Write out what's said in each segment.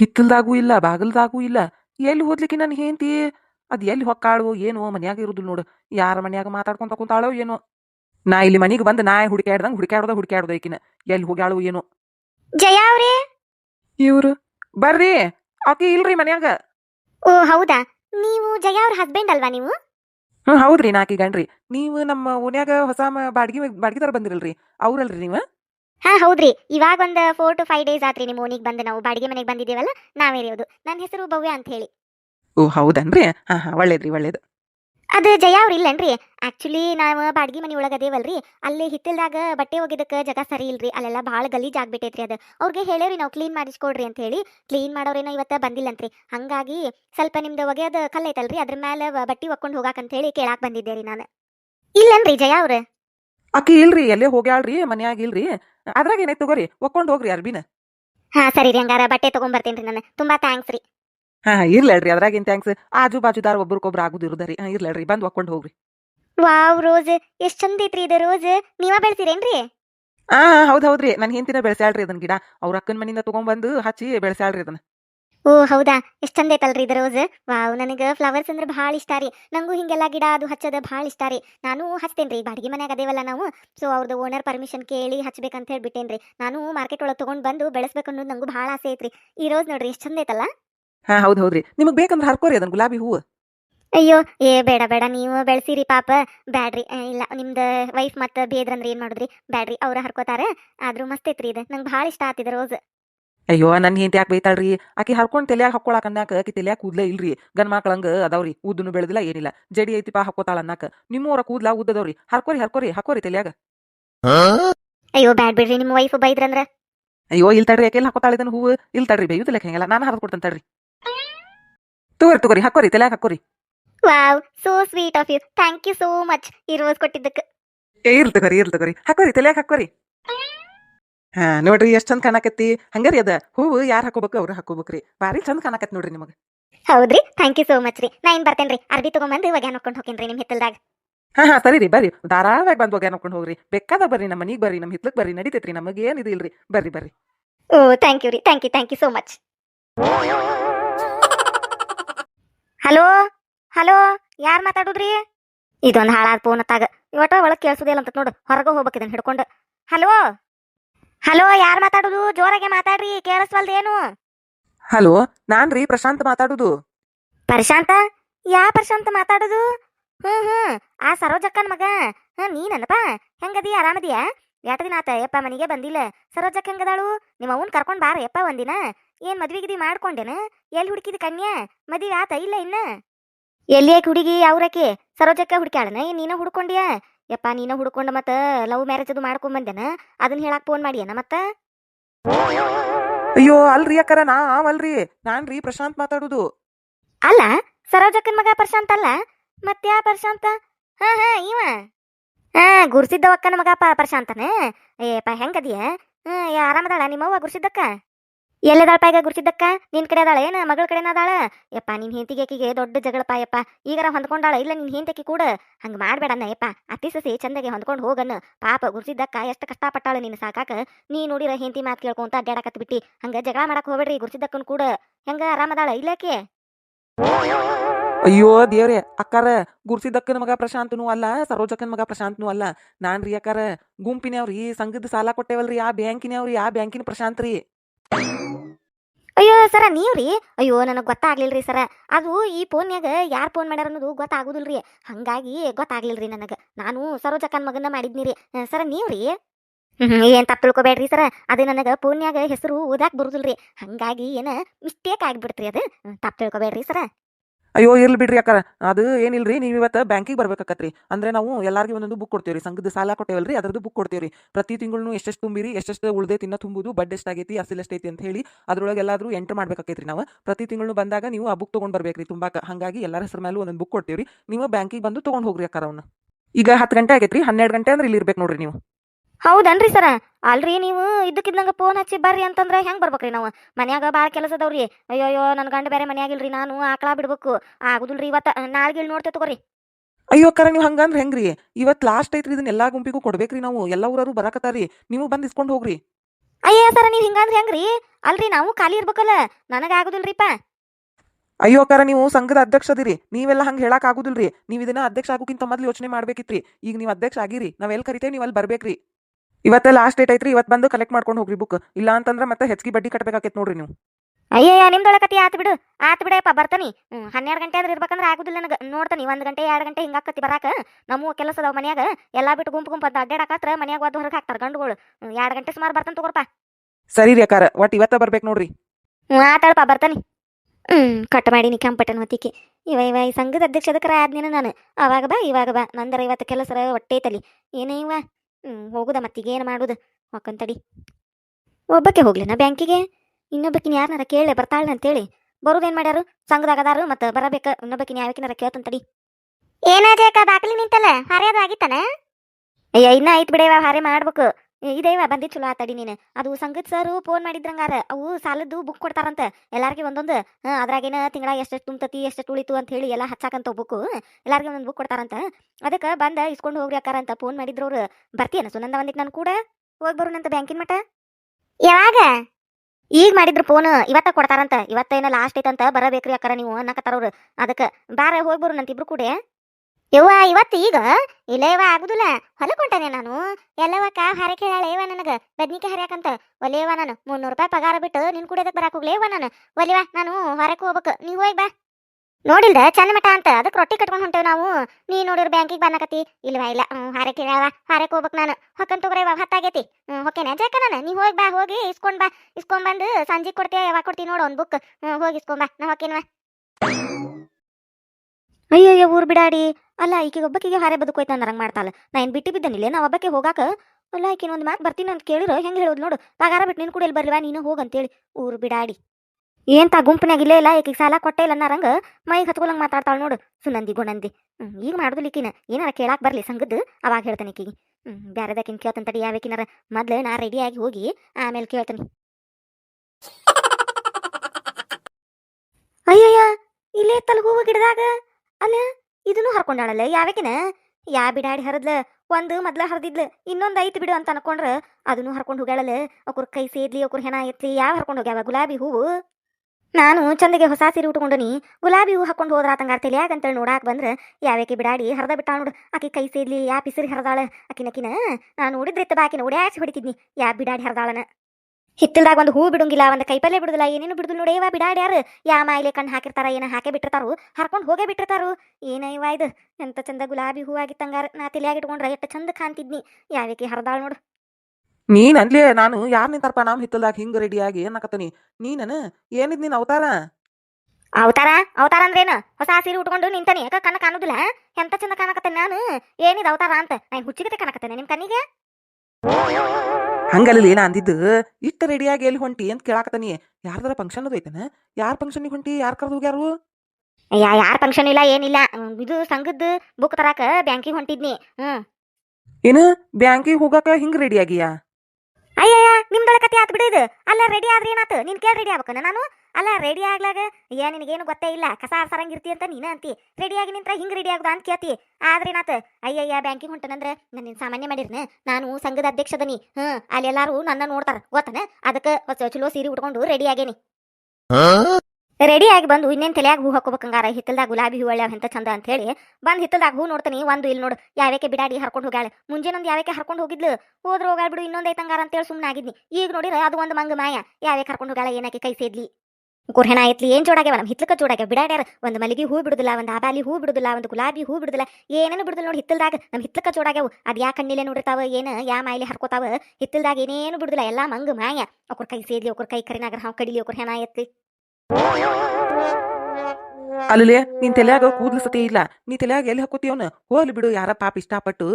ಹಿತ್ತಲ್ದಾಗೂ ಇಲ್ಲ ಬಾಗಲ್ದಾಗೂ ಇಲ್ಲ. ಎಲ್ಲಿ ಹೋದ್ಲಿಕ್ಕೆ ನನ್ನ ಹೆಂಡತಿ? ಅದು ಎಲ್ಲಿ ಹೊಕ್ಕಾಳು ಏನೋ ಮನ್ಯಾಗ ಇರುದಿಲ್ಲ ನೋಡು. ಯಾರ ಮನ್ಯಾಗ ಮಾತಾಡ್ಕೊಂತ ಕುಂತಾಳೋ ಏನೋ. ನಾ ಇಲ್ಲಿ ಮನೆಗೆ ಬಂದು ನಾ ಹುಡುಕ್ಯಾಡ್ದಂಗೆ ಹುಡುಕ್ಯಾಡ್ದ ಹುಡುಕ್ಯಾಡ್ದ ಈಕಿನ. ಎಲ್ಲಿ ಹೋಗ್ಯಾಳು ಏನೋ. ಜಯಾವ್ರಿ ಅವ್ರೇ? ಇವ್ರು? ಬರ್ರಿ. ಆಕಿ ಇಲ್ರಿ ಮನ್ಯಾಗ. ಓ ಹೌದಾ? ನೀವು ಜಯಾವ್ರ ಹಸ್ಬೆಂಡ್ ಅಲ್ವಾ ನೀವು? ಹ್ಞೂ ಹೌದ್ರಿ ನಾಕಿ ಗಂಡ್ರಿ. ನೀವು ನಮ್ಮ ಓನ್ಯಾಗ ಹೊಸ ಬಾಡ್ಗಿ ಬಾಡ್ಗಿದಾರ ಬಂದಿರಲ್ರಿ. ಅವ್ರಲ್ರಿ ನೀವು? ಹಾ ಹೌದ್ರಿ. ಇವಾಗ ಒಂದು ಫೋರ್ ಟು ಫೈವ್ ಡೇಸ್ ಆತ್ರಿ ನಿಮ್ಮ ಓನಿಗೆ ಬಂದು ನಾವು. ಬಾಡಿಗೆ ಮನೆಗೆ ಬಂದಿದ್ದೀವಲ್ಲ ನಾವೇ ಇರೋದು. ನನ್ನ ಹೆಸರು ಭವ್ಯ ಅಂತ ಹೇಳಿ. ಓ ಹೌದನ್ರಿ? ಹಾ ಹಾ ಒಳ್ಳೇದ್ರಿ ಒಳ್ಳೇದು. ಅದು ಜಯ ಅವ್ರ ಇಲ್ಲನ್ರಿ? ಆಕ್ಚುಲಿ ನಾವು ಬಾಡಿಗೆ ಮನೆ ಒಳಗೆ ಅದೇವಲ್ರಿ. ಅಲ್ಲಿ ಹಿತ್ತಲ್ದಾಗ ಬಟ್ಟೆ ಹೋಗಿದಕ್ಕೆ ಜಾಗ ಸರಿ ಇಲ್ರಿ. ಅಲ್ಲೆಲ್ಲ ಭಾಳ ಗಲೀಜ್ ಆಗ್ಬಿಟ್ಟೈತ್ರಿ ಅದು. ಅವ್ರಿಗೆ ಹೇಳೇವ್ರಿ ನಾವು ಕ್ಲೀನ್ ಮಾಡಿಸ್ಕೊಡ್ರಿ ಅಂತ ಹೇಳಿ. ಕ್ಲೀನ್ ಮಾಡೋರೇನೋ ಇವತ್ತ ಬಂದಿಲ್ಲಂತ್ರಿ. ಹಂಗಾಗಿ ಸ್ವಲ್ಪ ನಿಮ್ದು ಒಗೆಯೋದು ಕಲ್ಲೈತಲ್ರಿ ಅದ್ರ ಮೇಲೆ ಬಟ್ಟೆ ಒಕ್ಕೊಂಡು ಹೋಗಾಕಂತ ಹೇಳಿ ಕೇಳಾಕ್ ಬಂದಿದ್ದೆ ರೀ ನಾನು. ಇಲ್ಲನ್ರಿ ಜಯ ಅವ್ರ? ಆಕಿ ಇಲ್ರಿ ಎಲ್ಲೇ ಹೋಗ್ಯಾಳ್ರಿ? ಮನ್ಯಾಗ ಇಲ್ರಿ? ಅದ್ರಾಗ ಏನೈತೆ ತಗೋರಿ? ಒಕ್ಕೊಂಡು ಹೋಗ್ರಿ ಅರ್ಬಿನ. ಹಾ ಸರಿ ರೀ ಹಂಗಾರ ಬಟ್ಟೆ ತಗೊಂಬರ್ತೀನಿ ನಾನು. ತುಂಬಾ ಥ್ಯಾಂಕ್ಸ್ ರೀ. ಹಾ ಇರ್ಲಡ್ರಿ ಅದ್ರಾಗ ಏನ್ ಥ್ಯಾಂಕ್ಸ್ ಆಜು ಬಾಜುದಾರ ಒಬ್ರಿಗೊಬ್ರು ಆಗುದು ಇರುದರಿ. ಹಾ ಇರ್ಲಡ್ರಿ ಬಂದ್ ಒಕ್ಕೊಂಡು ಹೋಗ್ರಿ. ವಾವ್ ರೋಸ್ ಎಷ್ಟ್ ಚಂದ ಐತ್ರಿ ಇದು ರೋಸ್ ನೀವ ಬೆಳ್ಸಿರೇನ್ರಿ ಆ ಹೌದ್ ಹೌದ್ರಿ ನನ್ ಹಿಂತಿನ ಬೆಳೆಸ್ಯಾಳ್ರಿ ಅದನ್ ಗಿಡ. ಅವ್ರ ಅಕ್ಕನ ಮನಿಂದ ತಗೊಂಡ್ಬಂದು ಹಚ್ಚಿ ಬೆಳೆಸ್ಯಾಳ್ರಿ ಅದನ್ನ ಓ ಹೌದಾ? ಎಷ್ಟ್ ಚಂದ ಐತಲ್ರಿ ಇದು ರೋಸ್? ವಾವ್ ನನಗೆ ಫ್ಲವರ್ಸ್ ಅಂದ್ರೆ ಭಾಳ ಇಷ್ಟ ರೀ. ನಂಗೂ ಹಿಂಗೆಲ್ಲ ಗಿಡ ಅದು ಹಚ್ಚೋದು ಭಾಳ ಇಷ್ಟ ರೀ. ನಾನು ಹಚ್ತೇನ್ರಿ ಬಾಡಿಗೆ ಮನ್ಯಾಗ ಅದೇವಲ್ಲ ನಾವು. ಸೊ ಅವ್ರದ್ದು ಓನರ್ ಪರ್ಮಿಷನ್ ಕೇಳಿ ಹಚ್ಬೇಕಂತ ಹೇಳಿ ಬಿಟ್ಟೇನ್ರಿ ನಾನು ಮಾರ್ಕೆಟ್ ಒಳಗೆ ತಗೊಂಡ್ ಬಂದು ಬೆಳೆಸ್ಬೇಕು ಅನ್ನೋದು ನಂಗೂ ಭಾಳ ಆಸೆ ಐತ್ರಿ. ಈ ರೋಸ್ ನೋಡ್ರಿ ಎಷ್ಟು ಚಂದ ಐತಲ್ಲ? ಹಾ ಹೌದು ಹೌದ್ರಿ. ನಿಮಗೆ ಬೇಕಂದ್ರೆ ಹರ್ಕೋರಿ ಅದನ್ನ ಗುಲಾಬಿ ಹೂವು. ಅಯ್ಯೋ ಏ ಬೇಡ ಬೇಡ. ನೀವು ಬೆಳೆಸಿರಿ ಪಾಪ. ಬ್ಯಾಡ್ರಿ. ಇಲ್ಲ ನಿಮ್ದು ವೈಫ್ ಮತ್ತೆ ಬೇದ್ರಂದ್ರೆ ಏನ್ ಮಾಡುದ್ರಿ? ಬ್ಯಾಡ್ರಿ ಅವ್ರ ಹರ್ಕೋತಾರೆ. ಆದ್ರೂ ಮಸ್ತ್ ಐತ್ರಿ ಇದು. ನಂಗೆ ಭಾಳ ಇಷ್ಟ ಆತಿದ ರೋಸ್. ಅಯ್ಯೋ ನನ್ನ ಹೆಂಡತಿ ಯಾಕೆ ಬೈತಾಳ್ರಿ? ಆಕಿ ಹರ್ಕೊಂಡು ತಲೆಯಾಗ ಹಾಕೊಳಕ್ ಅನ್ನಾಕ ಆಕಿ ತಲೆಯಾಗ ಕೂದ್ಲೇ ಇಲ್ರಿ. ಗನ್ ಮಕ್ಳಂಗ ಅದಾವ್ರಿ ಉದ್ದನು ಬೆಳೆದಿಲ್ಲ ಏನಿಲ್ಲ. ಜಡಿ ಐತಿಪಾ ಹಾಕೋತಾಳ ಅನ್ನಾಕ. ನಿಮ್ಮೂರ ಕೂದ್ಲ ಉದ್ದದವ್ರಿ. ಹರ್ಕೋರಿ ಹರ್ಕೋರಿ ಹಾಕೋರಿ ತಲೆಯಾಗ. ಅಯ್ಯೋ ಬ್ಯಾಡ್ ಬಿಡ್ರಿ ನಿಮ್ಮ ವೈಫ್ ಬೈದ್ರಂದ್ರ. ಅಯ್ಯೋ ಇಲ್ ತಡ್ರಿ ಯಾಕೆಲ್ಲ ಹಾಕೋತಾಳ ಇದನ್ನ ಹೂವು? ಇಲ್ ತಡ್ರಿ ಬೈಯುದಿಲ್ಲ ಹೆಂಗಲ್ಲ. ನಾನು ಹರ್ದ್ ಕೊಡ್ತೇನೆ ತಡ್ರಿ. ತಗೋರಿ ತಗೋರಿ ಹಾಕೋರಿ ತಲೆಯಾಗ ಹಾಕೋರಿ wow so sweet of you thank you so much ಈ ರೋಸ್ ಕೊಟ್ಟಿದ್ದಕ್ಕೆ ಏ ತಗೋರಿ ಇರ್ಲ್ ತಗೋರಿ. ಹಾಕೋರಿ ತಲೆಯಾಗ ಹಾಕೋರಿ ಹಾ ನೋಡ್ರಿ ಎಷ್ಟ್ ಚಂದ ಕಾಣಕತ್ತಿ. ಹಂಗಾರಿ ಅದ. ಹೂವು ಯಾರ್ ಹಾಕೋಬೇಕು ಅವ್ರು ಹಾಕೋಬೇಕ್ರಿ. ಬಾರಿ ಚಂದ ಕಾಣಕತ್ ನೋಡ್ರಿ ನಿಮಗ. ಹೌದ್ರಿ. ಥ್ಯಾಂಕ್ ಯು ಸೋ ಮಚ್ ರೀ. ನಾ ಇನ್ ಬರ್ತೇನ್ರಿ? ಅರ್ಬಿ ತಗೊಂಬಂದು ಇವಾಗ ನೋಡ್ಕೊಂಡು ಹೋಗ್ತೀನಿ ನಿಮ್ ಹಿತ್ತಲ್ದಾಗ. ಹಾ ಹಾ ಸರಿ ರೀ ಬರ್ರಿ. ಧಾರಾವಾಗಿ ಬಂದ್ ಹೋಗ್ಯ ನೋಡ್ಕೊಂಡು ಹೋಗ್ರಿ. ಬೇಕಾದ ಬರ್ರಿ ನಮ್ಮ ಮನಿಗ್ ಬರ್ರಿ ನಮ್ಮ ಹಿತ್ಲಕ್ ಬರ್ರಿ. ನಡಿತೈತ್ರಿ. ನಮಗೆ ಏನ್ ಇದಿಲ್ರಿ. ಬರ್ರಿ ಬರ್ರಿ. ಓ ಥ್ಯಾಂಕ್ ಯು ರೀ. Thank you thank you so much hello hello ಯಾರು ಮಾತಾಡುದ್ರಿ? ಇದೊಂದು ಹಾಳಾದ ಫೋನ್ ಅತ್ತಾಗ. ಇವಟ ಒಳಗೆ ಕೇಳಿಸೋದಿಲ್ಲ ಅಂತ ನೋಡು. ಹೊರಗೆ ಹೋಗ್ಬೇಕು ಇದನ್ನ ಹಿಡ್ಕೊಂಡು. ಹಲೋ ಹಲೋ ಯಾರ್ ಮಾತಾಡುದು? ಜೋರಾಗೆ ಮಾತಾಡ್ರಿ ಕೇಳಿಸ್ವಲ್ದೇನು ಹಲೋ ನಾನ್ ರೀ ಪ್ರಶಾಂತ್ ಮಾತಾಡುದು. ಪ್ರಶಾಂತ? ಯಾ ಪ್ರಶಾಂತ್ ಮಾತಾಡುದು? ಹ್ಮ್ ಹ್ಮ್ ಆ ಸರೋಜಕ್ಕನ್ ಮಗ. ಹ್ಮ್ ನೀನನಪ್ಪ? ಹೆಂಗದಿ ಆರಾಮದಿಯಾ? ಎಟ್ ದಿನ ಆತ ಯಪ್ಪ ಮನೆಗೆ ಬಂದಿಲ್ಲ. ಸರೋಜಕ್ಕ ಹೆಂಗದಾಳು? ನಿಮ್ಮ ಅವನ್ ಕರ್ಕೊಂಡ್ ಬಾರ ಯಪ್ಪ ಒಂದಿನ. ಏನ್ ಮದ್ವಿ ಗಿದ್ವಿ ಮಾಡ್ಕೊಂಡೇನ? ಎಲ್ಲಿ ಹುಡುಕಿದ ಕನ್ಯಾ? ಮದ್ವಿ ಆತ ಇಲ್ಲ ಇನ್ನ? ಎಲ್ಲಿಯಾಕೆ ಹುಡುಗಿ ಅವ್ರಕ್ಕೆ? ಸರೋಜಕ್ಕ ಹುಡುಕ್ಯಾಳನ? ಏನ್ ನೀನ ಹುಡ್ಕೊಂಡ್ಯಾ? ಯಪ್ಪ ನೀನ ಹುಡ್ಕೊಂಡ ಮತ್ತ ಲವ್ ಮ್ಯಾರೇಜ್ ಅದು ಮಾಡ್ಕೊಂಡ್ ಬಂದೇನ ಅದನ್ನ ಹೇಳಾಕ ಫೋನ್ ಮಾಡಿಯೇನ ಮತ್ತ? ಅಯ್ಯೋ ಅಲ್ರಿ ಅಕ್ಕರ ನಾ ಅವಲ್ರಿ ನಾನ್ ರೀ ಪ್ರಶಾಂತ್ ಮಾತಾಡುದು. ಅಲ್ಲ ಸರೋಜಕ್ಕನ ಮಗ ಪ್ರಶಾಂತ್ ಅಲ್ಲ? ಮತ್ತ್ಯಾ ಪ್ರಶಾಂತ? ಹಾ ಹಾ ಇವ. ಹಾ ಗುರ್ಸಿದ್ದ ಅಕ್ಕನ ಮಗ ಪ ಪ್ರಶಾಂತನೇ. ಏಪ ಹೆಂಗದಿಯ? ಹಾ ಆರಾಮದಾಳ? ನಿಮ್ಮವ್ವ ಗುರ್ಸಿದ್ದಕ್ಕ? ಎಲ್ಲದಾಳಪ್ಪ ಈಗ ಗುರ್ಸಿದ್ದಕ್ಕ ನಿನ್ ಕಡೆ ಅದಾಳ ಏನ? ಮಗಳ ಕಡೆನ ಅದಾಳ ಯಪ್ಪ, ನಿನ್ ಹೆಂಡತಿಗೆ ಆಕಿಗೆ ದೊಡ್ಡ ಜಗಳಪ್ಪ, ಯಪ್ಪ. ಈಗರ ಹೊಂದ್ಕೊಂಡಾಳ? ಇಲ್ಲ, ನಿನ್ ಹೆಂಡತಿ ಕೂಡ. ಹಂಗ ಮಾಡ್ಬೇಡನ್ನ ಯಪ್ಪ. ಅತಿ ಸಸಿ ಚಂದಗೆ ಹೊಂದ್ಕೊಂಡು ಹೋಗನ್ನ. ಪಾಪ ಗುರ್ಸಿದ್ದಕ್ಕ ಎಷ್ಟು ಕಷ್ಟಪಟ್ಟಾಳ ನಿನ್ ಸಾಕಾಕ. ನೀ ನೋಡಿರ ಹೆಂತಿ ಮಾತು ಕೇಳ್ಕೊಂತ ಅಡ್ಡಾಡಕತ್ ಬಿಟ್ಟಿ. ಹಂಗ ಜಗಳ ಮಾಡಕ್ ಹೋಗ್ಬೇಡ್ರಿ ಗುರ್ಸಿದ್ದಕ್ಕನ್ ಕೂಡ. ಹೆಂಗ ಆರಾಮದಾಳ? ಇಲ್ಲಕ್ಕೆ ಅಯ್ಯೋ, ದೇವ್ರೆ, ಅಕ್ಕಾರ ಗುರ್ಸಿದಕ್ಕನ ಮಗ ಪ್ರಶಾಂತನು ಅಲ್ಲ, ಸರೋಜಕ್ಕನ ಮಗ ಪ್ರಶಾಂತನು ಅಲ್ಲ. ನಾನ್ ರೀ ಅಕ್ಕಾರ ಗುಂಪಿನವ್ರಿ ಸಂಘದ ಸಾಲ ಕೊಟ್ಟೇವಲ್ರಿ, ಆ ಬ್ಯಾಂಕಿನವ್ರಿ ಆ ಬ್ಯಾಂಕಿನ ಪ್ರಶಾಂತ್ ರೀ ಅಯ್ಯೋ ಸರ ನೀವ್ರಿ ಅಯ್ಯೋ, ನನಗೆ ಗೊತ್ತಾಗ್ಲಿಲ್ಲ ರೀ ಸರ. ಅದು ಈ ಫೋನ್ಯಾಗ ಯಾರು ಫೋನ್ ಮಾಡ್ಯಾರ ಅನ್ನೋದು ಗೊತ್ತಾಗೋದಿಲ್ಲ ರೀ ಹಂಗಾಗಿ ಗೊತ್ತಾಗ್ಲಿಲ್ಲ ರೀ ನನಗೆ. ನಾನು ಸರೋಜಕ್ಕನ ಮಗನ ಮಾಡಿದ್ನಿ ರೀ. ಸರ, ನೀವು ಹ್ಮ್ ಏನ್ ತಪ್ಪು ತಿಳ್ಕೊಬೇಡ್ರಿ ಸರ. ಅದು ನನಗೆ ಫೋನ್ಯಾಗ ಹೆಸರು ಓದಾಕ್ ರೀ ಹಂಗಾಗಿ ಏನ ಮಿಸ್ಟೇಕ್ ಆಗಿಬಿಡ್ತ್ರಿ ಅದು. ತಪ್ಪು ತಿಳ್ಕೊಬೇಡ್ರಿ ಸರ. ಅಯ್ಯೋ, ಇರ್ಲಿ ಬಿಡ್ರಿ ಅಕ್ಕಾರ. ಅದು ಏನಿಲ್ರಿ, ನೀವು ಇವತ್ತು ಬ್ಯಾಂಕಿಗೆ ಬರ್ಬೇಕಾಕತ್ರಿ. ಅಂದ್ರೆ ನಾವು ಎಲ್ಲರಿಗೂ ಒಂದೊಂದು ಬುಕ್ ಕೊಡ್ತೀವ್ರಿ. ಸಂಘದ ಸಾಲ ಕೊಟ್ಟೇವಲ್ರಿ, ಅದ್ರದ್ದು ಬುಕ್ ಕೊಡ್ತೀವ್ರಿ. ಪ್ರತಿ ತಿಂಗಳು ಎಷ್ಟೆಷ್ಟು ತುಂಬಿರಿ, ಎಷ್ಟೆಷ್ಟು ಉಳ್ದೆ ತಿನ್ನ ತುಂಬುದು ಬಡ್ಡಿ ಎಷ್ಟಾಗೈತಿ ಅಸಲ್ ಎಷ್ಟೈತಿ ಅಂತ ಹೇಳಿ ಅದ್ರೊಳಗೆ ಎಲ್ಲಾದ್ರೂ ಎಂಟರ್ ಮಾಡ್ಬೇಕಾಕೈತ್ರಿ ನಾವು. ಪ್ರತಿ ತಿಂಗಳು ಬಂದಾಗ ನೀವು ಆ ಬುಕ್ ತಗೊಂಡ್ ಬರ್ಬೇಕ್ರಿ ತುಂಬಾಕ. ಹಾಗಾಗಿ ಎಲ್ಲರ ಹೆಸರು ಮೇಲೂ ಒಂದೊಂದು ಬುಕ್ ಕೊಡ್ತೀವ್ರಿ. ನೀವು ಬ್ಯಾಂಕಿಗೆ ಬಂದು ತೊಗೊಂಡು ಹೋಗ್ರಿ ಅಕ್ಕಾರ ಅವ್ನ. ಈಗ ಹತ್ತು ಗಂಟೆ ಆಗೈತ್ರಿ, ಹನ್ನೆರಡು ಗಂಟೆ ಅಂದ್ರೆ ಇಲ್ಲಿ ಇರ್ಬೇಕು ನೋಡ್ರಿ ನೀವು. ಹೌದನ್ರಿ ಸರ. ಅಲ್ರಿ ನೀವು ಇದಕ್ಕಿದ್ದಂಗೆ ಫೋನ್ ಹಚ್ಚಿ ಬರ್ರಿ ಅಂತಂದ್ರೆ ಹೆಂಗ್ ಬರ್ಬೇಕ್ರಿ ನಾವು? ಮನ್ಯಾಗ ಭಾಳ ಕೆಲಸ ಅದಾವ್ರಿ. ಅಯ್ಯೋ ನನ್ನ ಗಂಡ ಬೇರೆ ಮನ್ಯಾಗಿಲ್ರಿ ನಾನು ಆಕಳ ಬಿಡ್ಬೇಕು. ಆಗುದಿಲ್ರಿ ಇವತ್ತ. ನಾಳೆಗೆ ನೋಡ್ತೇವೆ ತಗೋರಿ. ಅಯ್ಯೋ ಕರ ನೀವು ಹಂಗಂದ್ರೆ ಹೆಂಗ್ರಿ? ಇವತ್ತು ಲಾಸ್ಟ್ ಐತ್ರಿ ಇದನ್ನ ಎಲ್ಲಾ ಗುಂಪಿಗೂ ಕೊಡ್ಬೇಕ್ರಿ ನಾವು. ಎಲ್ಲ ಊರವರು ಬರಾಕತ್ತಾರಿ. ನೀವು ಬಂದು ಇಸ್ಕೊಂಡು ಹೋಗ್ರಿ. ಅಯ್ಯೋ ಸರ ನೀವು ಹಿಂಗಂದ್ರೆ ಹೆಂಗ್ರಿ? ಅಲ್ರಿ ನಾವು ಖಾಲಿ ಇರ್ಬೇಕಲ್ಲ. ನನಗ ಆಗುದಿಲ್ರಿಪ್ಪ ಅಯ್ಯೋ ಕರ ನೀವು ಸಂಘದ ಅಧ್ಯಕ್ಷ ಅದಿರಿ. ನೀವೆಲ್ಲ ಹಂಗೆ ಹೇಳಕ್ ಆಗುದಿಲ್ರಿ. ನೀವು ಇದನ್ನ ಅಧ್ಯಕ್ಷ ಆಗೋಕ್ಕಿಂತ ಮೊದ್ಲು ಯೋಚನೆ ಮಾಡ್ಬೇಕಿತ್ರಿ. ಈಗ ನೀವು ಅಧ್ಯಕ್ಷ ಆಗಿರಿ. ನಾವ್ ಎಲ್ಲಿ ಕರಿತೇವೆ ನೀವು ಅಲ್ಲಿ ಬರ್ಬೇಕ್ರಿ. ಇವತ್ತೇ ಲಾಸ್ಟ್ ಡೇಟ್ ಐತ್ರಿ ಇವತ್ತು ಬಂದು ಕಲೆಕ್ಟ್ ಮಾಡ್ಕೊಂಡು ಹೋಗ್ರಿ ಬುಕ್ ಇಲ್ಲ ಅಂತಂದ್ರೆ ಮತ್ತೆ ಹೆಚ್ಚಿಗೆ ಬಡ್ಡಿ ಕಟ್ಟಬೇಕಾಗೈತೆ ನೋಡ್ರಿ ನೀವು. ಅಯ್ಯಯ್ಯ ನಿಮ್ದೊಳ ಕತಿ ಆತ್ ಬಿಡು. ಆತ್ ಬಿಡಪ್ಪ ಬರ್ತಾನಿ. ಹನ್ನೆರಡು ಗಂಟೆ ಆದ್ರೆ ಇರ್ಬೇಕಂದ್ರೆ ಆಗುದಿಲ್ಲ ನನಗೆ. ನೋಡ್ತಾನೆ ಒಂದು ಗಂಟೆ ಎರಡು ಗಂಟೆ ಹಿಂಗಾಕತ್ತಿ ಬರಾಕ. ನಮ್ಮ ಕೆಲಸ ಅದಾವ ಮನ್ಯಾಗ. ಎಲ್ಲಾ ಬಿಟ್ಟು ಗುಂಪು ಗುಂಪು ಅಂತ ಅಡ್ಡಾಡಕತ್ರ ಮನ್ಯಾಗ ಒದ್ದು ಹೊರಗೆ ಹಾಕ್ತಾರೆ ಗಂಡುಗಳು. ಎರಡು ಗಂಟೆ ಸುಮಾರು ಬರ್ತಾನೆ ತಗೋರಪ್ಪ ಸರಿ ರೀ ಅಕ್ಕಾರ ಒಟ್ಟು ಇವತ್ತ ಬರ್ಬೇಕು ನೋಡ್ರಿ. ಹ್ಞೂ ಆತಾಳಪ್ಪ ಬರ್ತಾನೆ. ಹ್ಞೂ ಕಟ್ ಮಾಡೀನಿ ಕೆಂಪಟ್ಟನ ಹೊತ್ತಿಕೆ. ಇವ ಇವ ಈ ಸಂಘದ ಅಧ್ಯಕ್ಷದಕರ ಆದ್ನೇನ ನಾನು? ಅವಾಗ ಬಾ ಇವಾಗ ಬಾ. ನಂದರ ಇವತ್ತು ಕೆಲಸರ ಒಟ್ಟೆ ತಲಿ ಏನೇ ಇವ? ಹೋಗುದ ಮತ್ತೀಗ ಏನು ಮಾಡುದು? ಹೊಕ್ಕಂತಡಿ ಒಬ್ಬಕ್ಕೆ ಹೋಗ್ಲಿ ನಾ ಬ್ಯಾಂಕಿಗೆ. ಇನ್ನೊಬ್ಬಕಿನ ಯಾರನ್ನಾರ ಕೇಳಿ ಬರ್ತಾಳೆ ಅಂತೇಳಿ. ಬರೋದೇನು ಮಾಡ್ಯಾರು? ಸಂಘದಾಗದಾರು ಮತ್ತೆ ಬರಬೇಕ? ಇನ್ನೊಬ್ಬಕಿನ ಯಾವಕಿನಾರ ಕೇಳ್ತಂತಡಿ ಏನಾದೇಕ ಬಾಕಲಿ ನಿಂತಲ್ಲ? ಹಾರ್ಯಾದ ಆಗಿತ್ತಾನ? ಅಯ್ಯ ಇನ್ನ ಐತ್ ಬಿಡೇವ ಹಾರಿ ಮಾಡ್ಬೇಕು. ಇದೇವ ಬಂದಿ ಚಲೋ ಆತಡಿ ನೀನು. ಅದು ಸಂಗೀತ್ ಸರ್ ಫೋನ್ ಮಾಡಿದ್ರಂಗಾರ. ಅವು ಸಾಲದ್ದು ಬುಕ್ ಕೊಡ್ತಾರಂತ. ಎಲ್ಲಾರ್ಗೆ ಒಂದೊಂದು ಹಾ, ಅದ್ರಾಗೇನ ತಿಂಗಳ ಎಷ್ಟೆಷ್ಟು ತುಂಬತತಿ ಎಷ್ಟೆಷ್ಟು ಉಳಿತು ಅಂತ ಹೇಳಿ ಎಲ್ಲ ಹಚ್ಚಾಕಂತ ಬುಕ್ ಎಲ್ಲಾರ್ಗೆ ಒಂದೊಂದು ಬುಕ್ ಕೊಡ್ತಾರಂತ. ಅದಕ್ಕೆ ಬಂದ ಇಸ್ಕೊಂಡು ಹೋಗ್ರಿ ಅಕ್ಕಾರ ಅಂತ ಫೋನ್ ಮಾಡಿದ್ರು ಅವ್ರು ಬರ್ತೀಯನ ಸುನಂದ ಬಂದಿತ್ತು ನಾನು ಕೂಡ? ಹೋಗಿ ಬರೋಣಂತ ಬ್ಯಾಂಕಿನ ಮಠ. ಯಾವಾಗ? ಈಗ ಮಾಡಿದ್ರು ಫೋನ್ ಇವತ್ತ ಕೊಡ್ತಾರಂತ. ಇವತ್ತೇನ ಲಾಸ್ಟ್ ಐತಂತ ಬರಬೇಕ್ರಿ ಅಕ್ಕಾರ ನೀವು ಅನ್ನಕತ್ತಾರ ಅವ್ರು ಅದಕ್ಕೆ ಬಾರ ಹೋಗಿ ಬರೋಣಂತ ಇಬ್ರು ಕೂಡ. ಯವ್ವ, ಇವತ್ತು ಈಗ? ಇಲ್ಲ ಯವ್ವ, ಆಗುದಿಲ್ಲ. ಹೊಲಕ್ ಹೊಂಟಾನೆ ನಾನು ಎಲ್ಲವ ಕಾವ್ ಹಾರಕ್ಕೆ ಹೇಳೇವ ನನಗೆ? ಬದ್ನಿಕೆ ಹರಿಯಾಕಂತ. ಒಲೇವ ನಾನು, ಮುನ್ನೂರು ರೂಪಾಯಿ ಪಗಾರ ಬಿಟ್ಟು ನಿನ್ ಕುಡಿಯೋದಕ್ಕೆ ಬರಾಕ್ ಹೋಗ್ಲೇವ ನಾನು ಒಲಿವಾ ನಾನು ಹೊರಕ್ಕೆ ಹೋಗ್ಬೇಕು. ನೀ ಹೋಗಿ ಬಾ. ನೋಡಿಲ್ದ? ಚಂದ ಮಠ ಅಂತ. ಅದಕ್ಕೆ ರೊಟ್ಟಿ ಕಟ್ಕೊಂಡು ಹೊಂಟೇವ್ ನಾವು. ನೀ ನೋಡಿರ್ ಬ್ಯಾಂಕಿಗೆ ಬನ್ನಕತಿ ಇಲ್ವಾ, ಇಲ್ಲ. ಹ್ಞೂ ಹಾರಕ್ಕೆ ಹೇಳವ ಹಾರಕ್ಕೆ ಹೋಗ್ಬೇಕು ನಾನು. ಹೊಕ್ಕಂತ ತಗೋರಿ ಇವಾಗ ಹತ್ತಾಗೈತಿ ಹ್ಞೂ ಹೊಕ್ಕೇನೆ. ಜಾಕ ನಾನು, ನೀ ಹೋಗಿ ಬಾ, ಹೋಗಿ ಇಸ್ಕೊಂಡ್ ಬಾ. ಇಸ್ಕೊಂಡ್ ಬಂದು ಸಂಜೆ ಕೊಡ್ತೀಯ ಯಾವಾಗ ಕೊಡ್ತೀನಿ ನೋಡು ಒಂದು ಬುಕ್ ಹ್ಞೂ ಹೋಗಿ ಇಸ್ಕೊಂಡ್ ಬಾ ನಾ ಹೊಕ್ಕೇನ್ವಾ? ಅಯ್ಯಯ್ಯ, ಊರ್ ಬಿಡಾಡಿ. ಅಲ್ಲ, ಈಕೆಗೆ ಒಬ್ಬಕಿಗೆ ಹಾರೆ ಬದುಕೋಯ್ತ ಅಂದಂಗೆ ಮಾಡ್ತಾಳ. ನಾ ಏನು ಬಿಟ್ಟು ಬಿದ್ದನಿಲ್ಲ ನಾ ಒಬ್ಬಕ್ಕೆ ಹೋಗಾಕ? ಅಲ್ಲ ಈಕಿನ ಒಂದು ಮಾತು ಬರ್ತೀನಿ ಅಂತ ಕೇಳಿರೋ, ಹೆಂಗೆ ಹೇಳೋದು ನೋಡು. ಪಗಾರ ಬಿಟ್ಟು ನಿನ್ ಕೂಡ ಇಲ್ಲಿ ಬರ್ಲಿವಾ? ನೀನು ಹೋಗಂತೇಳಿ ಊರು ಬಿಡಾಡಿ. ಏನ್ ತಾ ಇಲ್ಲೇ ಇಲ್ಲ? ಈಕಿಗೆ ಸಾಲ ಕೊಟ್ಟೆ ಇಲ್ಲ ಅನ್ನರಂಗ ಮೈಗೆ ಹತ್ಕೊಳಂಗೆ ಮಾತಾಡ್ತಾಳ ನೋಡು. ಸುನಂದಿ ಗುಣಂದಿ ಹ್ಞೂ ಈಗ ಮಾಡುದಿಲ್ಲ ಈಕಿನ. ಏನಾರ ಕೇಳಾಕ್ ಬರ್ಲಿ ಸಂಗದ್ದು ಅವಾಗ ಹೇಳ್ತಾನೆ ಈಕಿಗೆ. ಹ್ಞೂ ಬ್ಯಾರೆದಕ್ಕಿನ ಕೇಳ್ತಾನೆ ತಡಿ. ಯಾವಕಿನಾರ ಮೊದ್ಲು ನಾ ರೆಡಿಯಾಗಿ ಹೋಗಿ ಆಮೇಲೆ ಕೇಳ್ತಾನೆ. ಅಯ್ಯಯ್ಯ, ಇಲ್ಲೇ ತಲೆ ಹೂವು ಗಿಡದಾಗ? ಅಲ್ಲ, ಇದನ್ನು ಹರ್ಕೊಂಡಾಳಲ್ಲ ಯಾವಕಿನ ಯಾ ಬಿಡಾಡಿ ಹರಿದ್ಲ, ಒಂದು ಮೊದ್ಲ ಹರಿದಿದ್ಲು, ಇನ್ನೊಂದು ಐತಿ ಬಿಡು ಅಂತ ಅನ್ಕೊಂಡ್ರ ಅದನ್ನು ಹರ್ಕೊಂಡು ಹೋಗ್ಯಾಳಲ್ಲ ಅವ್ರ ಕೈ ಸೇದ್ಲಿ ಅವ್ರ ಹೆಣ ಎತ್ಲಿ, ಯಾವ ಹರ್ಕೊಂಡು ಹೋಗ್ಯಾವ, ಗುಲಾಬಿ ಹೂವು? ನಾನು ಚಂದಗೆ ಹೊಸ ಸೀರೆ ಉಟ್ಕೊಂಡನಿ, ಗುಲಾಬಿ ಹೂ ಹಾಕೊಂಡು ಹೋದ್ರ ತಂಗಾರ ತಲಿಯಾಗ ಅಂತೇಳಿ ನೋಡಾಕ ಬಂದ್ರೆ, ಯಾವ್ಯಾಕೆ ಬಿಡಾಡಿ ಹರ್ದ ಬಿಟ್ಟಾಳ ನೋಡು, ಆಕಿ ಕೈ ಸೇದ್ಲಿ, ಯಾ ಪಿಸಿರಿ ಹರಿದಾಳ, ಆಕಿನಕಿನ? ನಾನು ನೋಡಿದ್ರೆ ಬಾಕಿ ಓಡ್ಯಾಸಿ ಹೊಡಿತಿದ್ನಿ, ಯಾ ಬಿಡಾಡಿ ಹರಿದಾಳನ? ಹಿತ್ತಲ್ದಾಗ ಒಂದು ಹೂ ಬಿಡುಂಗಿಲ್ಲ ಒಂದು ಕೈಪಲ್ಲೆ ಬಿಡುದಿಲ್ಲ ಏನೇನು ಬಿಡುದಿಲ್ಲ ನೋಡಿ ಯಾ ಬಿಡಾಡಿ ಯಾರು ಯಾ ಮಾಯಿಲೆ ಕಣ್ಣು ಹಾಕಿರ್ತಾರ ಏನ ಹಾಕೇ ಬಿಟ್ಟಿರ್ತಾರು? ಹರ್ಕೊಂಡು ಹೋಗೇ ಬಿಟ್ಟಿರ್ತಾರು? ಏನ ಇವ ಇದು? ಎಂತ ಚಂದ ಗುಲಾಬಿ ಹೂ ಆಗಿತ್ತಂಗಾರ ನಾ ತಲಿಯಾಗ ಇಟ್ಕೊಂಡ್ರೆ ಎಷ್ಟು ಚಂದ ಕಾಣ್ತಿದ್ನಿ. ಯಾವ್ಯಾಕೆ ಹರದಾಳ್ ನೋಡು. ನೀನ್ ಅನ್ಲಿ ನಾನು ಯಾರ್ ನಿಂತಾರಪ್ಪ ನಮ್ ಹಿತ್ತಲ್ದಾಗ ಹಿಂಗ್ ರೆಡಿಯಾಗಿ ಏನಕತ್ತನಿ? ನೀನನ? ಏನಿದ್ ನೀನ್ ಅವತಾರ? ಅವತಾರ? ಅವತಾರ ಅಂದ್ರೇನು? ಹೊಸ ಸೀರೆ ಉಟ್ಕೊಂಡು ನಿಂತಾನೆ ಯಾಕ ಕಣ್ಣ ಕಾಣುದಿಲ್ಲ? ಎಂತ ಚಂದ ಕಾಣಕತ್ತೇನೆ ನಾನು? ಏನಿದ್ ಅವತಾರ ಅಂತ? ನಾನು ಹುಚ್ಚಿಗತೆ ಕಾಣಕತ್ತೇನೆ ನಿಮ್ ಕಣ್ಣಿಗೆ? ಹಂಗಲ್ಲಿ ಏನ ಅಂದಿದ್ದು ಇಷ್ಟ ರೆಡಿಯಾಗಿ ಎಲ್ಲಿ ಹೊಂಟಿ ಅಂತ ಕೇಳಾಕತ್ತನಿ. ಯಾರ್ದಾರ ಫಂಕ್ಷನ್ ಅದು ಐತನ? ಯಾರ ಫಂಕ್ಷನಿಗೆ ಹೊಂಟಿ? ಯಾರ್ ಕರೆದು ಹೋಗ್ಯಾರು? ಯಾ ಯಾರ ಫಂಕ್ಷನ್ ಇಲ್ಲ ಏನಿಲ್ಲ. ಇದು ಸಂಘದ್ದು ಬುಕ್ ತರಾಕ ಬ್ಯಾಂಕಿಗೆ ಹೊಂಟಿದ್ನಿ. ಹ್ಮ್. ಏನು? ಬ್ಯಾಂಕಿಗೆ ಹೋಗಾಕ ಹಿಂಗ್ ರೆಡಿಯಾಗಿಯಾ ಅಯ್ಯಯ್ಯ ನಿಮ್ದೊಳ ಕತೆ ಆತ್ ಬಿಡು ಇದು. ಅಲ್ಲ ರೆಡಿ ಆದ್ರೆ ಏನಾತು? ನಿನ್ ಕೇಳಿ ರೆಡಿ ಆಗ್ಬೇಕನ ನಾನು? ಅಲ್ಲ ರೆಡಿ ಆಗ್ಲಾಗ ಏ ನಿನಗೇನು ಗೊತ್ತೇ ಇಲ್ಲ ಕಸ ಆರ್ಸರಂಗಿರ್ತಿ ಅಂತ ನೀನ ಅಂತಿ. ರೆಡಿ ಆಗಿ ನಿಂತ್ರ ಹಿಂಗ್ ರೆಡಿ ಆಗುದ ಅಂತ ಕೇಳ್ತಿ. ಆದ್ರೆ ಏನಾತ ಅಯ್ಯಯ್ಯ ಬ್ಯಾಂಕಿಗೆ ಹೊಂಟನಂದ್ರ ನಾನು ನಿನ್ ಸಾಮಾನ್ಯ ಮಾಡಿರ್ನ. ನಾನು ಸಂಘದ ಅಧ್ಯಕ್ಷದನಿ ಹ್ಞೂ ಅಲ್ಲಿ ಎಲ್ಲಾರು ನನ್ನ ನೋಡ್ತಾರ. ಗೊತ್ತನ? ಅದಕ್ಕೆ ಚಲೋ ಸೀರೆ ಉಟ್ಕೊಂಡು ರೆಡಿ ಆಗೇನಿ. ರೆಡಿ ಆಗಿ ಬಂದು ಇನ್ನೇನ್ ತಲೆಯಾಗ ಹೂ ಹಾಕೋಬೇಕಂಗಾರ ಹಿತ್ತಲ್ದಾಗ ಗುಲಾಬಿ ಹೂ ಒಳ್ಳೆ ಎಂತ ಚಂದ ಅಂತ ಹೇಳಿ ಬಂದ್ ಹಿತ್ತಲ್ದಾಗ ಹೂ ನೋಡ್ತೀನಿ. ಒಂದು ಇಲ್ಲಿ ನೋಡು ಯಾವಕ್ಕೆ ಬಿಡಾಡಿ ಹರ್ಕೊಂಡು ಹೋಗ್ಯಾಳೆ? ಮುಂಜಾನೊಂದು ಯಾವಕ್ಕೆ ಹರ್ಕೊಂಡು ಹೋಗಿದ್ಲು? ಹೋದ್ರೆ ಹೋಗಾಳ ಬಿಡು ಇನ್ನೊಂದ್ ಐತಂಗಾರ ಅಂತೇಳಿ ಸುಮ್ಮನೆ ಆಗಿದ್ನಿ ಈಗ ನೋಡಿರ ಅದು ಒಂದು ಮಂಗ ಮಾಯ. ಯಾವಕ್ಕೆ ಹರ್ಕೊಂಡು ಹೋಗ್ಯಾಳ? ಏನಕ್ಕೆ ಕೈ ಸೇದ್ಲಿ? ಕುರ್ಹೆಣ ಐತ್ಲಿ ಏನ್ ಜೋಡಾಗ್ಯಾವ? ನಮ್ಮ ಹಿತ್ಲಕ ಜೋಡಾಗ್ಯಾವ. ಬಿಡಾಡ್ಯಾರ, ಒಂದು ಮಲ್ಲಿಗೆ ಹೂ ಬಿಡುದಿಲ್ಲ, ಒಂದು ಆಬಾಲಿ ಹೂ ಬಿಡುದಿಲ್ಲ, ಒಂದು ಗುಲಾಬಿ ಹೂ ಬಿಡುದಿಲ್ಲ, ಏನೇನು ಬಿಡುದಿಲ್ಲ ನೋಡಿ ಹಿತ್ತಲ್ದಾಗ. ನಮ್ಮ ಹಿತ್ಲಕ ಜೋಡಾಗ್ಯಾವ. ಅದು ಯಾ ಕಣ್ಣಿಲೆ ನೋಡಿರ್ತಾವ, ಏನ ಯಾ ಮಾಯಿಲೆ ಹರ್ಕೋತಾವ, ಹಿತ್ತಲ್ದಾಗ ಏನೇನು ಬಿಡುದಿಲ್ಲ, ಎಲ್ಲಾ ಮಂಗ ಮಾಯ. ಅವ್ರ ಕೈ ಸೇದ್ಲಿ ಅವ್ರ ಕೈ ಕರಿನಾಗ್ರ ಹಾವ್ ಕಡಿಲಿ ಅವ್ರ ಹೆಣ ಎತ್ಲಿ. ಅಲ್ಲೇ ನೀನ್ ತಲೆಯಾಗ ಕೂದಲು ಸತಿ ಇಲ್ಲ. ನೀ ತಲೆಯಾಗ ಎಲ್ಲಿ ಹಾಕೋತೀವನ ಹೋಗ್ಲಿ ಬಿಡು, ಯಾರ ಪಾಪ ಇಷ್ಟಪಟ್ಟು